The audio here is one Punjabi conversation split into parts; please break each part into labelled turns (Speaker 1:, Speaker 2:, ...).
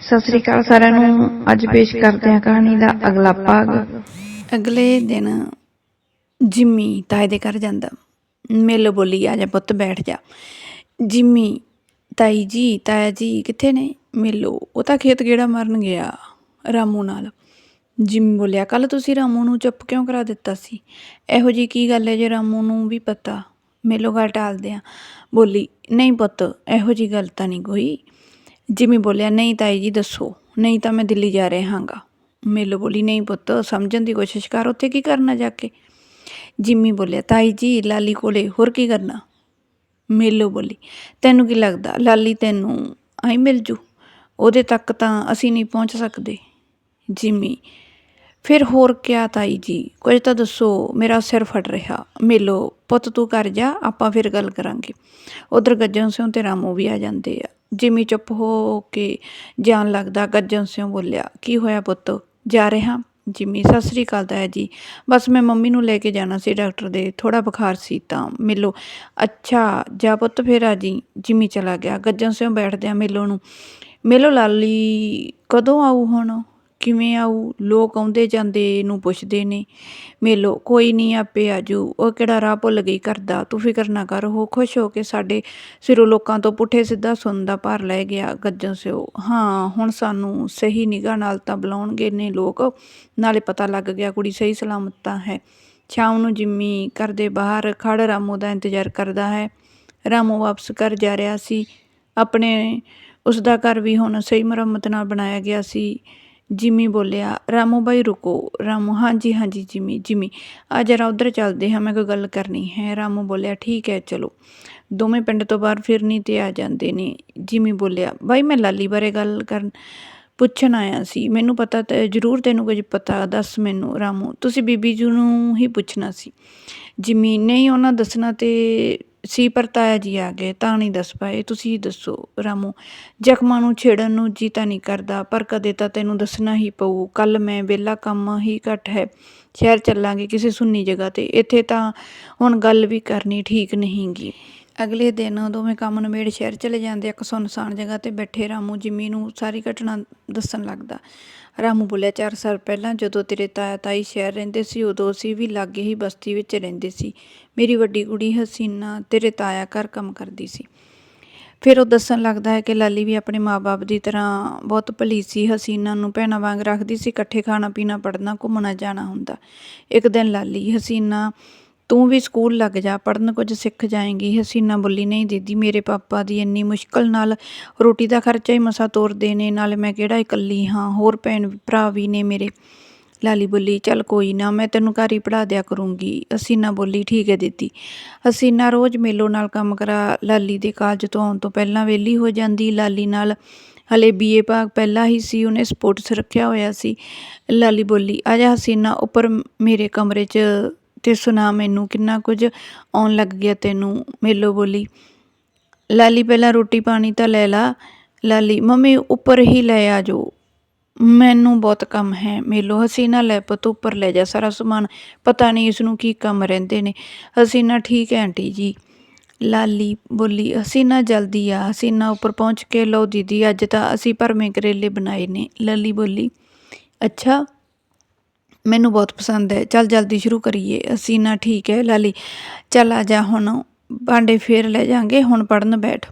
Speaker 1: ਸਤਿ ਸ੍ਰੀ ਅਕਾਲ ਸਾਰਿਆਂ ਨੂੰ। ਅੱਜ ਪੇਸ਼ ਕਰਦੇ ਹਾਂ ਕਹਾਣੀ ਦਾ ਅਗਲਾ ਭਾਗ।
Speaker 2: ਅਗਲੇ ਦਿਨ ਜਿੰਮੀ ਤਾਏ ਦੇ ਘਰ ਜਾਂਦਾ। ਮੇਲੋ ਬੋਲੀ, ਆ ਜਾ ਪੁੱਤ, ਬੈਠ ਜਾ। ਜਿੰਮੀ, ਤਾਈ ਜੀ, ਤਾਇਆ ਜੀ ਕਿੱਥੇ ਨੇ? ਮੇਲੋ। ਉਹ ਤਾਂ ਖੇਤ ਗੇੜਾ ਮਰਨ ਗਿਆ, ਰਾਮੂ ਨਾਲ। ਜਿੰਮੀ ਬੋਲਿਆ ਕੱਲ ਤੁਸੀਂ ਰਾਮੂ ਨੂੰ ਚੁੱਪ ਕਿਉਂ ਕਰਾ ਦਿੱਤਾ ਸੀ? ਇਹੋ ਜੀ ਕੀ ਗੱਲ ਹੈ ਜੇ ਰਾਮੂ ਨੂੰ ਵੀ ਪਤਾ? ਮੇਲੋ, ਗੱਲ ਟਾਲਦੇ ਆ ਬੋਲੀ, ਨਹੀਂ ਪੁੱਤ, ਇਹੋ ਜੀ ਗੱਲ ਤਾਂ ਨਹੀਂ ਕੋਈ। ਜਿਮੀ ਬੋਲਿਆ, ਨਹੀਂ ਤਾਈ ਜੀ, ਦੱਸੋ। ਨਹੀਂ ਤਾਂ ਮੈਂ ਦਿੱਲੀ ਜਾ ਰਿਹਾ ਹਾਂਗਾ। ਮੇਲੋ ਬੋਲੀ, ਨਹੀਂ ਪੁੱਤ, ਸਮਝਣ ਦੀ ਕੋਸ਼ਿਸ਼ ਕਰ, ਉੱਥੇ ਕੀ ਕਰਨਾ ਜਾ ਕੇ? ਜਿਮੀ ਬੋਲਿਆ, ਤਾਈ ਜੀ, ਲਾਲੀ ਕੋਲੇ, ਹੋਰ ਕੀ ਕਰਨਾ? ਮੇਲੋ ਬੋਲੀ, ਤੈਨੂੰ ਕੀ ਲੱਗਦਾ, ਲਾਲੀ ਤੈਨੂੰ ਆਈ ਮਿਲ ਜੂ? ਉਹਦੇ ਤੱਕ ਤਾਂ ਅਸੀਂ ਨਹੀਂ ਪਹੁੰਚ ਸਕਦੇ। ਜਿਮੀ, ਫਿਰ ਹੋਰ ਕਿਆ ਤਾਈ ਜੀ, ਕੁਝ ਤਾਂ ਦੱਸੋ, ਮੇਰਾ ਸਿਰ ਫਟ ਰਿਹਾ। ਮੇਲੋ, ਪੁੱਤ ਤੂੰ ਕਰ ਜਾ, ਆਪਾਂ ਫਿਰ ਗੱਲ ਕਰਾਂਗੇ। ਉਧਰ ਗੱਜਣ ਸਿਉਂ ਤੇ ਰਾਮੂ ਵੀ ਆ ਜਾਂਦੇ ਆ। ਜਿਮੀ ਚੁੱਪ ਹੋ ਕੇ ਜਾਣ ਲੱਗਦਾ, ਗੱਜਣ ਸਿਉਂ ਬੋਲਿਆ, ਕੀ ਹੋਇਆ ਪੁੱਤ? ਜਾ ਰਿਹਾ? ਜਿਮੀ, ਸਤਿ ਸ੍ਰੀ ਅਕਾਲ ਤਾਇਆ ਜੀ। ਬਸ ਮੈਂ ਮੰਮੀ ਨੂੰ ਲੈ ਕੇ ਜਾਣਾ ਸੀ ਡਾਕਟਰ ਦੇ ਥੋੜਾ ਬੁਖਾਰ ਸੀ ਤਾਂ। ਮਿਲੋ। ਅੱਛਾ, ਜਾ ਪੁੱਤ ਫਿਰ ਆ ਜੀ। ਜਿਮੀ ਚਲਾ ਗਿਆ। ਗੱਜਣ ਸਿਉਂ ਬੈਠਦਿਆਂ ਮਿਲੋ ਨੂੰ, ਮਿਲੋ ਲਾਲੀ, ਕਦੋਂ ਆਊ ਹੁਣ? ਕਿਵੇਂ ਆਊ? ਲੋਕ ਆਉਂਦੇ ਜਾਂਦੇ ਨੂੰ ਪੁੱਛਦੇ ਨੇ। ਮੇਲੋ, ਕੋਈ ਨਹੀਂ ਆਪੇ ਆਜੂ। ਉਹ ਕਿਹੜਾ ਰਾਹ ਭੁੱਲ ਗਈ ਕਰਦਾ? ਤੂੰ ਫਿਕਰ ਨਾ ਕਰ। ਉਹ ਖੁਸ਼ ਹੋ ਕੇ ਸਾਡੇ ਸਿਰੋਂ ਲੋਕਾਂ ਤੋਂ ਪੁੱਠੇ ਸਿੱਧਾ ਸੁਣਦਾ ਭਾਰ ਲੈ ਗਿਆ। ਗੱਜਣ ਸਿਓ। ਹਾਂ, ਹੁਣ ਸਾਨੂੰ ਸਹੀ ਨਿਗਾਹ ਨਾਲ ਤਾਂ ਬੁਲਾਉਣਗੇ ਨੇ ਲੋਕ। ਨਾਲੇ ਪਤਾ ਲੱਗ ਗਿਆ ਕੁੜੀ ਸਹੀ ਸਲਾਮਤ ਤਾਂ ਹੈ। ਸ਼ਾਮ ਨੂੰ ਜਿੰਮੀ ਘਰ ਦੇ ਬਾਹਰ ਖੜ ਰਾਮੂ ਦਾ ਇੰਤਜ਼ਾਰ ਕਰਦਾ ਹੈ। ਰਾਮੂ ਵਾਪਸ ਘਰ ਜਾ ਰਿਹਾ ਸੀ। ਆਪਣੇ ਉਸ ਦਾ ਘਰ ਵੀ ਹੁਣ ਸਹੀ ਮੁਰੰਮਤ ਨਾਲ ਬਣਾਇਆ ਗਿਆ ਸੀ। ਜਿਮੀ ਬੋਲਿਆ, ਰਾਮੂ ਬਾਈ ਰੁਕੋ। ਰਾਮੂ, ਹਾਂਜੀ ਹਾਂਜੀ, ਜਿਮੀ ਜਿਮੀ। ਆ ਜਰਾ ਉਧਰ ਚੱਲਦੇ ਹਾਂ, ਮੈਂ ਕੋਈ ਗੱਲ ਕਰਨੀ ਹੈ। ਰਾਮੂ ਬੋਲਿਆ, ਠੀਕ ਹੈ, ਚਲੋ। ਦੋਵੇਂ ਪਿੰਡ ਤੋਂ ਬਾਹਰ ਫਿਰਨੀ ਤੇ ਆ ਜਾਂਦੇ ਨੇ, ਜਿਮੀ ਬੋਲਿਆ। ਬਾਈ, ਮੈਂ ਲਾਲੀ ਬਾਰੇ ਗੱਲ ਕਰਨ ਪੁੱਛਣ ਆਇਆ ਸੀ। ਮੈਨੂੰ ਪਤਾ ਤੇ, ਜ਼ਰੂਰ ਤੈਨੂੰ ਕੁਝ ਪਤਾ, ਦੱਸ ਮੈਨੂੰ, ਰਾਮੂ। ਤੁਸੀਂ ਬੀਬੀ ਜੀ ਨੂੰ ਹੀ ਪੁੱਛਣਾ ਸੀ। ਜਿਮੀ, ਨਹੀਂ, ਉਹਨਾਂ ਦੱਸਣਾ ਤੇ ਸੀ, ਪਰ ਤਾਇਆ ਜੀ ਆ ਗਏ, ਤਾਂ ਨਹੀਂ ਦੱਸ ਪਾਏ। ਤੁਸੀਂ ਹੀ ਦੱਸੋ, ਰਾਮੂ, ਜ਼ਖਮਾਂ ਨੂੰ ਛੇੜਨ ਨੂੰ ਜੀ ਤਾਂ ਨਹੀਂ ਕਰਦਾ, ਪਰ ਕਦੇ ਤਾਂ ਤੈਨੂੰ ਦੱਸਣਾ ਹੀ ਪਊ। ਕੱਲ ਮੈਂ ਵਿਹਲਾ ਕੰਮ ਹੀ ਘੱਟ ਹੈ, ਸ਼ਹਿਰ ਚੱਲਾਂਗੇ ਕਿਸੇ ਸੁੰਨੀ ਜਗ੍ਹਾ ਤੇ। ਇੱਥੇ ਤਾਂ ਹੁਣ ਗੱਲ ਵੀ ਕਰਨੀ ਠੀਕ ਨਹੀਂਗੀ। ਅਗਲੇ ਦਿਨ ਦੋਵੇਂ ਕੰਮ ਨਿਬੇੜ ਸ਼ਹਿਰ ਚਲੇ ਜਾਂਦੇ ਇੱਕ ਸੁੰਨਸਾਨ ਜਗ੍ਹਾ ਤੇ ਬੈਠੇ ਰਾਮੂ, ਜਿੰਮੀ ਨੂੰ ਸਾਰੀ ਘਟਨਾ ਦੱਸਣ ਲੱਗਦਾ। ਰਾਮੂ ਬੋਲਿਆ, ਚਾਰ ਸਾਲ ਪਹਿਲਾਂ ਜਦੋਂ ਤੇਰੇ ਤਾਇਆ ਤਾਈ ਸ਼ਹਿਰ ਰਹਿੰਦੇ ਸੀ, ਉਦੋਂ ਅਸੀਂ ਵੀ ਲਾਗੇ ਹੀ ਬਸਤੀ ਵਿੱਚ ਰਹਿੰਦੇ ਸੀ। ਮੇਰੀ ਵੱਡੀ ਕੁੜੀ ਹਸੀਨਾ ਤੇਰੇ ਤਾਇਆ ਘਰ ਕੰਮ ਕਰਦੀ ਸੀ। ਫਿਰ ਉਹ ਦੱਸਣ ਲੱਗਦਾ ਹੈ ਕਿ ਲਾਲੀ ਵੀ ਆਪਣੇ ਮਾਪੇ ਦੀ ਤਰ੍ਹਾਂ ਬਹੁਤ ਭਲੀ ਸੀ, ਹਸੀਨਾ ਨੂੰ ਭੈਣਾਂ ਵਾਂਗ ਰੱਖਦੀ ਸੀ, ਇਕੱਠੇ ਖਾਣਾ ਪੀਣਾ ਪੜਨਾ ਘੁੰਮਣਾ, ਜਾਣਾ ਹੁੰਦਾ। ਇੱਕ ਦਿਨ ਲਾਲੀ ਹਸੀਨਾ ਤੂੰ ਵੀ ਸਕੂਲ ਲੱਗ ਜਾ ਪੜਨ ਕੁਝ ਸਿੱਖ ਜਾਏਂਗੀ। ਹਸੀਨਾ ਬੋਲੀ, ਨਹੀਂ ਦੀਦੀ, ਮੇਰੇ ਪਾਪਾ ਦੀ ਇੰਨੀ ਮੁਸ਼ਕਲ ਨਾਲ ਰੋਟੀ ਦਾ ਖਰਚਾ ਹੀ ਮਸਾ ਤੋਰਦੇ ਨੇ, ਨਾਲੇ ਮੈਂ ਕਿਹੜਾ ਇਕੱਲੀ ਹਾਂ, ਹੋਰ ਭੈਣ ਭਰਾ ਵੀ ਨੇ ਮੇਰੇ। ਲਾਲੀ ਬੋਲੀ, ਚੱਲ ਕੋਈ ਨਾ, ਮੈਂ ਤੈਨੂੰ ਘਰ ਹੀ ਪੜਾ ਦਿਆ ਕਰੂੰਗੀ। ਹਸੀਨਾ ਬੋਲੀ, ਠੀਕ ਹੈ ਦਿੱਤੀ ਹਸੀਨਾ ਰੋਜ਼ ਮੇਲੋ ਨਾਲ ਕੰਮ ਕਰਾ, ਲਾਲੀ ਦੇ ਕਾਲਜ ਤੋਂ ਆਉਣ ਤੋਂ ਪਹਿਲਾਂ ਵਿਹਲੀ ਹੋ ਜਾਂਦੀ। ਲਾਲੀ ਨਾਲ ਹਲੇ ਬੀਏ ਭਾਗ ਪਹਿਲਾਂ ਹੀ ਸੀ, ਉਹਨੇ ਸਪੋਰਟਸ ਰੱਖਿਆ ਹੋਇਆ ਸੀ। ਲਾਲੀ ਬੋਲੀ, ਆ ਹਸੀਨਾ, ਉੱਪਰ ਮੇਰੇ ਕਮਰੇ 'ਚ ਤੇ ਸੁਣਾ ਮੈਨੂੰ ਕਿੰਨਾ ਕੁਝ ਆਉਣ ਲੱਗ ਗਿਆ ਤੈਨੂੰ, ਮੇਲੋ ਬੋਲੀ। ਲਾਲੀ, ਪਹਿਲਾਂ ਰੋਟੀ ਪਾਣੀ ਤਾਂ ਲੈ ਲਾ। ਲਾਲੀ, ਮੰਮੀ, ਉੱਪਰ ਹੀ ਲੈ ਆ ਜੋ ਮੈਨੂੰ ਬਹੁਤ ਕੰਮ ਹੈ, ਮੇਲੋ। ਹਸੀਨਾ ਲੈ, ਪੁੱਤ, ਉੱਪਰ ਲੈ ਜਾ ਸਾਰਾ ਸਮਾਨ। ਪਤਾ ਨਹੀਂ ਇਸ ਨੂੰ ਕੀ ਕੰਮ ਰਹਿੰਦੇ ਨੇ। ਹਸੀਨਾ, ਠੀਕ ਹੈ ਆਂਟੀ ਜੀ। ਲਾਲੀ ਬੋਲੀ, ਹਸੀਨਾ ਜਲਦੀ ਆ। ਹਸੀਨਾ ਉੱਪਰ ਪਹੁੰਚ ਕੇ, ਲਓ ਦੀਦੀ, ਅੱਜ ਤਾਂ ਅਸੀਂ ਭਰਵੇਂ ਕਰੇਲੇ ਬਣਾਏ ਨੇ। ਲਾਲੀ ਬੋਲੀ, ਅੱਛਾ ਮੈਨੂੰ ਬਹੁਤ ਪਸੰਦ ਹੈ। ਚੱਲ ਜਲਦੀ ਸ਼ੁਰੂ ਕਰੀਏ। ਅਸੀਂ ਨਾ ਠੀਕ ਹੈ ਲਾਲੀ। ਚੱਲ ਆ ਜਾ ਹੁਣ। ਭਾਂਡੇ ਫੇਰ ਲੈ ਜਾਾਂਗੇ। ਹੁਣ ਪੜਨ ਬੈਠ।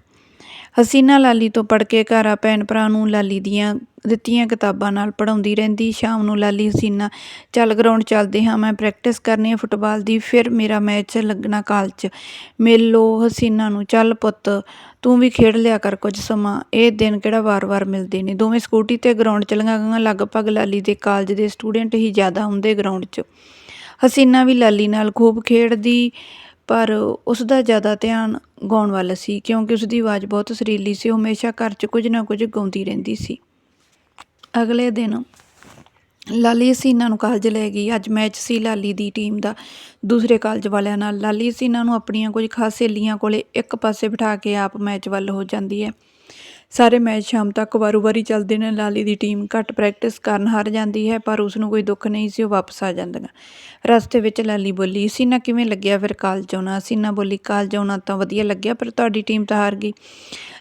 Speaker 2: ਹਸੀਨਾ ਲਾਲੀ ਤੋਂ ਪੜ੍ਹ ਕੇ ਘਰ ਆ ਭੈਣ ਭਰਾ ਨੂੰ ਲਾਲੀ ਦੀਆਂ ਦਿੱਤੀਆਂ ਕਿਤਾਬਾਂ ਨਾਲ ਪੜਾਉਂਦੀ ਰਹਿੰਦੀ, ਸ਼ਾਮ ਨੂੰ ਲਾਲੀ ਹਸੀਨਾ, ਚੱਲ ਗਰਾਊਂਡ ਚੱਲਦੇ ਹਾਂ, ਮੈਂ ਪ੍ਰੈਕਟਿਸ ਕਰਨੀ ਹੈ ਫੁੱਟਬਾਲ ਦੀ, ਫਿਰ ਮੇਰਾ ਮੈਚ ਲੱਗਣਾ ਕਾਲਜ ਮੇਲੋ ਹਸੀਨਾ ਨੂੰ, ਚੱਲ ਪੁੱਤ, ਤੂੰ ਵੀ ਖੇਡ ਲਿਆ ਕਰ ਕੁਝ ਸਮਾਂ। ਇਹ ਦਿਨ ਕਿਹੜਾ ਵਾਰ-ਵਾਰ ਮਿਲਦੇ ਨੇ। ਦੋਵੇਂ ਸਕੂਟੀ ਤੇ ਗਰਾਊਂਡ ਚਲੀਆਂ ਗਈਆਂ, ਲਗਭਗ ਲਾਲੀ ਦੇ ਕਾਲਜ ਦੇ ਸਟੂਡੈਂਟ ਹੀ ਜ਼ਿਆਦਾ ਹੁੰਦੇ ਗਰਾਊਂਡ 'ਚ। ਹਸੀਨਾ ਵੀ ਲਾਲੀ ਨਾਲ ਖੂਬ ਖੇਡਦੀ ਪਰ ਉਸ ਦਾ ਜ਼ਿਆਦਾ ਧਿਆਨ ਗਾਉਣ ਵੱਲ ਸੀ ਕਿਉਂਕਿ ਉਸ ਦੀ ਆਵਾਜ਼ ਬਹੁਤ ਸੁਰੀਲੀ ਸੀ, ਉਹ ਹਮੇਸ਼ਾ ਘਰ 'ਚ ਕੁਝ ਨਾ ਕੁਝ ਗਾਉਂਦੀ ਰਹਿੰਦੀ ਸੀ। ਅਗਲੇ ਦਿਨ ਲਾਲੀ ਹਸੀਨਾ ਨੂੰ ਕਾਲਜ ਲੈ ਗਈ। ਅੱਜ ਮੈਚ ਸੀ ਲਾਲੀ ਦੀ ਟੀਮ ਦਾ, ਦੂਸਰੇ ਕਾਲਜ ਵਾਲਿਆਂ ਨਾਲ। ਲਾਲੀ ਹਸੀਨਾ ਨੂੰ ਆਪਣੀਆਂ ਕੁਝ ਖਾਸ ਸਹੇਲੀਆਂ ਕੋਲੇ ਇੱਕ ਪਾਸੇ ਬਿਠਾ ਕੇ ਆਪ ਮੈਚ ਵੱਲ ਹੋ ਜਾਂਦੀ ਹੈ। ਸਾਰੇ ਮੈਚ ਸ਼ਾਮ ਤੱਕ ਵਾਰੂ-ਵਾਰੀ ਚੱਲਦੇ ਨੇ, ਲਾਲੀ ਦੀ ਟੀਮ ਘੱਟ ਪ੍ਰੈਕਟਿਸ ਕਾਰਨ ਹਾਰ ਜਾਂਦੀ ਹੈ, ਪਰ ਉਸ ਨੂੰ ਕੋਈ ਦੁੱਖ ਨਹੀਂ ਸੀ, ਉਹ ਵਾਪਸ ਆ ਜਾਂਦੀਆਂ। ਰਸਤੇ ਵਿੱਚ ਲਾਲੀ ਬੋਲੀ, ਸੀਨਾ ਕਿਵੇਂ ਲੱਗਿਆ ਫਿਰ ਕਾਲਜ ਆਉਣਾ ਸੀਨਾ ਬੋਲੀ ਕਾਲਜ ਆਉਣਾ ਤਾਂ ਵਧੀਆ ਲੱਗਿਆ, ਪਰ ਤੁਹਾਡੀ ਟੀਮ ਤਾਂ ਹਾਰ ਗਈ।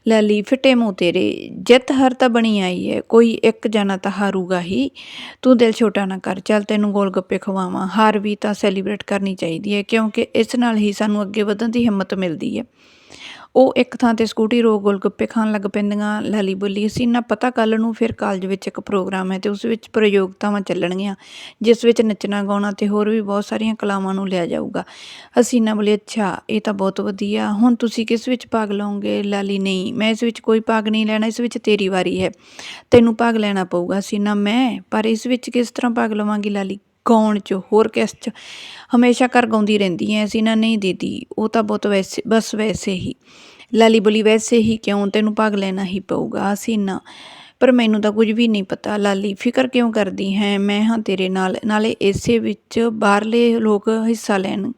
Speaker 2: ਲਾਲੀ, ਫਿੱਟੇ ਮੂੰਹ ਤੇਰੇ, ਜਿੱਤ ਹਾਰ ਤਾਂ ਬਣੀ ਆਈ ਹੈ, ਕੋਈ ਇੱਕ ਜਾਣਾ ਤਾਂ ਹਾਰੂਗਾ ਹੀ। ਤੂੰ ਦਿਲ ਛੋਟਾ ਨਾ ਕਰ, ਚੱਲ ਤੈਨੂੰ ਗੋਲ ਗੱਪੇ ਖਵਾਵਾਂ। ਹਾਰ ਵੀ ਤਾਂ ਸੈਲੀਬ੍ਰੇਟ ਕਰਨੀ ਚਾਹੀਦੀ ਹੈ, ਕਿਉਂਕਿ ਇਸ ਨਾਲ ਹੀ ਸਾਨੂੰ ਅੱਗੇ ਵਧਣ ਦੀ ਹਿੰਮਤ ਮਿਲਦੀ ਹੈ। ਉਹ ਇੱਕ ਥਾਂ ਤੇ ਸਕੂਟੀ ਰੋਕ ਗੋਲ ਗੱਪੇ ਖਾਣ ਲੱਗ ਪੈਂਦੀਆਂ ਲਾਲੀ ਬੋਲੀ। ਅਸੀਂ ਨਾ ਪਤਾ ਕੱਲ੍ਹ ਨੂੰ ਫਿਰ ਕਾਲਜ ਵਿੱਚ ਇੱਕ ਪ੍ਰੋਗਰਾਮ ਹੈ ਅਤੇ ਉਸ ਵਿੱਚ ਪ੍ਰਯੋਗਤਾਵਾਂ ਚੱਲਣਗੀਆਂ, ਜਿਸ ਵਿੱਚ ਨੱਚਣਾ, ਗਾਉਣਾ ਅਤੇ ਹੋਰ ਵੀ ਬਹੁਤ ਸਾਰੀਆਂ ਕਲਾਵਾਂ ਨੂੰ ਲਿਆ ਜਾਊਗਾ। ਹਸੀਨਾ ਬੋਲੀ ਅੱਛਾ, ਇਹ ਤਾਂ ਬਹੁਤ ਵਧੀਆ। ਹੁਣ ਤੁਸੀਂ ਕਿਸ ਵਿੱਚ ਭਾਗ ਲਓਗੇ? ਲਾਲੀ ਨਹੀਂ, ਮੈਂ ਇਸ ਵਿੱਚ ਕੋਈ ਭਾਗ ਨਹੀਂ ਲੈਣਾ, ਇਸ ਵਿੱਚ ਤੇਰੀ ਵਾਰੀ ਹੈ। ਤੈਨੂੰ ਭਾਗ ਲੈਣਾ ਪਊਗਾ। ਹਸੀਨਾ ਮੈਂ, ਪਰ ਇਸ ਵਿੱਚ ਕਿਸ ਤਰ੍ਹਾਂ ਭਾਗ ਲਵਾਂਗੀ ਲਾਲੀ ਗਾਉਣ 'ਚ, ਹੋਰ ਕਿਸ 'ਚ। ਹਮੇਸ਼ਾ ਘਰ ਗਾਉਂਦੀ ਰਹਿੰਦੀ ਐ, ਅਸੀਂ ਨਾ ਨਹੀਂ ਦੀਦੀ, ਉਹ ਤਾਂ ਬਹੁਤ ਵੈਸੇ, ਬਸ ਵੈਸੇ ਹੀ। ਲਾਲੀ ਬੋਲੀ ਵੈਸੇ ਹੀ ਕਿਉਂ, ਤੈਨੂੰ ਭਾਗ ਲੈਣਾ ਹੀ ਪਊਗਾ, ਅਸੀਂ ਨਾ। ਪਰ ਮੈਨੂੰ ਤਾਂ ਕੁਝ ਵੀ ਨਹੀਂ ਪਤਾ, ਲਾਲੀ, ਫਿਕਰ ਕਿਉਂ ਕਰਦੀ ਹੈ? ਮੈਂ ਹਾਂ ਤੇਰੇ ਨਾਲ, ਨਾਲੇ ਇਸੇ ਵਿੱਚ ਬਾਹਰਲੇ ਲੋਕ ਹਿੱਸਾ ਲੈਣ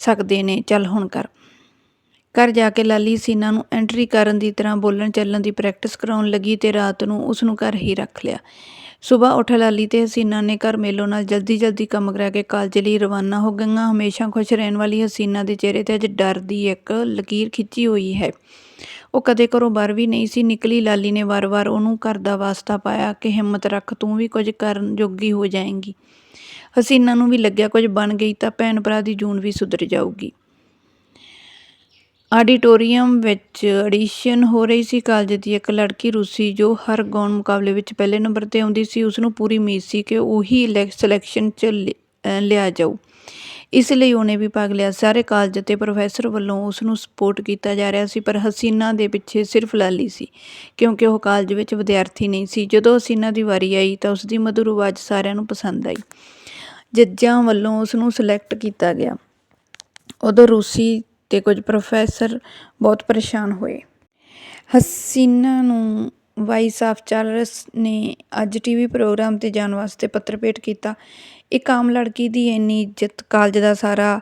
Speaker 2: ਸਕਦੇ ਨੇ, ਚੱਲ ਹੁਣ ਕਰ। ਘਰ ਜਾ ਕੇ ਲਾਲੀ ਸੀਨਾ ਨੂੰ ਐਂਟਰੀ ਕਰਨ ਦੀ ਤਰ੍ਹਾਂ ਬੋਲਣ ਚੱਲਣ ਦੀ ਪ੍ਰੈਕਟਿਸ ਕਰਾਉਣ ਲੱਗੀ ਤੇ ਰਾਤ ਨੂੰ ਉਸ ਨੂੰ ਘਰ ਹੀ ਰੱਖ ਲਿਆ। ਸਵੇਰ ਉੱਠ ਲਾਲੀ ਤੇ ਹਸੀਨਾ ਨੇ ਘਰ ਮੇਲੋ ਨਾਲ ਜਲਦੀ ਜਲਦੀ ਕੰਮ ਕਰਾ ਕੇ ਕਾਲਜ ਲਈ ਰਵਾਨਾ ਹੋ ਗਈਆਂ। ਹਮੇਸ਼ਾ ਖੁਸ਼ ਰਹਿਣ ਵਾਲੀ ਹਸੀਨਾ ਦੇ ਚਿਹਰੇ ਤੇ ਅੱਜ ਡਰ ਦੀ ਇੱਕ ਲਕੀਰ ਖਿੱਚੀ ਹੋਈ ਹੈ। ਉਹ ਕਦੇ ਘਰੋਂ ਬਾਹਰ ਵੀ ਨਹੀਂ ਸੀ ਨਿਕਲੀ। ਲਾਲੀ ਨੇ ਵਾਰ-ਵਾਰ ਉਹਨੂੰ ਘਰ ਦਾ ਵਾਸਤਾ ਪਾਇਆ ਕਿ ਹਿੰਮਤ ਰੱਖ, ਤੂੰ ਵੀ ਕੁਝ ਕਰਨ ਜੋਗੀ ਹੋ ਜਾਏਂਗੀ। ਹਸੀਨਾ ਨੂੰ ਵੀ ਲੱਗਿਆ ਕੁਝ ਬਣ ਗਈ ਤਾਂ ਭੈਣ ਭਰਾ ਦੀ ਜੂਨ ਵੀ ਸੁਧਰ ਜਾਊਗੀ। ਆਡੀਟੋਰੀਅਮ ਵਿੱਚ ਐਡੀਸ਼ਨ ਹੋ ਰਹੀ ਸੀ ਕਾਲਜ ਦੀ ਇੱਕ ਲੜਕੀ ਰੂਸੀ ਜੋ ਹਰ ਗਾਉਣ ਮੁਕਾਬਲੇ ਵਿੱਚ ਪਹਿਲੇ ਨੰਬਰ ਤੇ ਆਉਂਦੀ ਸੀ ਉਸ ਨੂੰ ਪੂਰੀ ਉਮੀਦ ਸੀ ਕਿ ਉਹੀ ਸਿਲੈਕਸ਼ਨ 'ਚ ਲਿ- ਲਿਆ ਜਾਊ। ਇਸ ਲਈ ਉਹਨੇ ਵੀ ਭਾਗ ਲਿਆ। ਸਾਰੇ ਕਾਲਜ ਅਤੇ ਪ੍ਰੋਫੈਸਰ ਵੱਲੋਂ ਉਸ ਨੂੰ ਸਪੋਰਟ ਕੀਤਾ ਜਾ ਰਿਹਾ ਸੀ, ਪਰ ਹਸੀਨਾ ਦੇ ਪਿੱਛੇ ਸਿਰਫ ਲਾਲੀ ਸੀ, ਕਿਉਂਕਿ ਉਹ ਕਾਲਜ ਵਿੱਚ ਵਿਦਿਆਰਥੀ ਨਹੀਂ ਸੀ। ਜਦੋਂ ਹਸੀਨਾ ਦੀ ਵਾਰੀ ਆਈ ਤਾਂ ਉਸ ਦੀ ਮਧੁਰ ਆਵਾਜ਼ ਸਾਰਿਆਂ ਨੂੰ ਪਸੰਦ ਆਈ। ਜੱਜਾਂ ਵੱਲੋਂ ਉਸ ਨੂੰ ਸਿਲੈਕਟ ਕੀਤਾ ਗਿਆ। ਉਦੋਂ ਰੂਸੀ ਅਤੇ ਕੁਝ ਪ੍ਰੋਫੈਸਰ ਬਹੁਤ ਪਰੇਸ਼ਾਨ ਹੋਏ। ਹਸੀਨਾ ਨੂੰ ਵਾਈਸ ਆਫ ਚਾਰਲਸ ਨੇ ਅੱਜ ਟੀਵੀ ਪ੍ਰੋਗਰਾਮ ਤੇ ਜਾਣ ਵਾਸਤੇ ਪੱਤਰ ਭੇਟ ਕੀਤਾ। ਇੱਕ ਆਮ ਲੜਕੀ ਦੀ ਇੰਨੀ ਇੱਜ਼ਤ, ਕਾਲਜ ਦਾ ਸਾਰਾ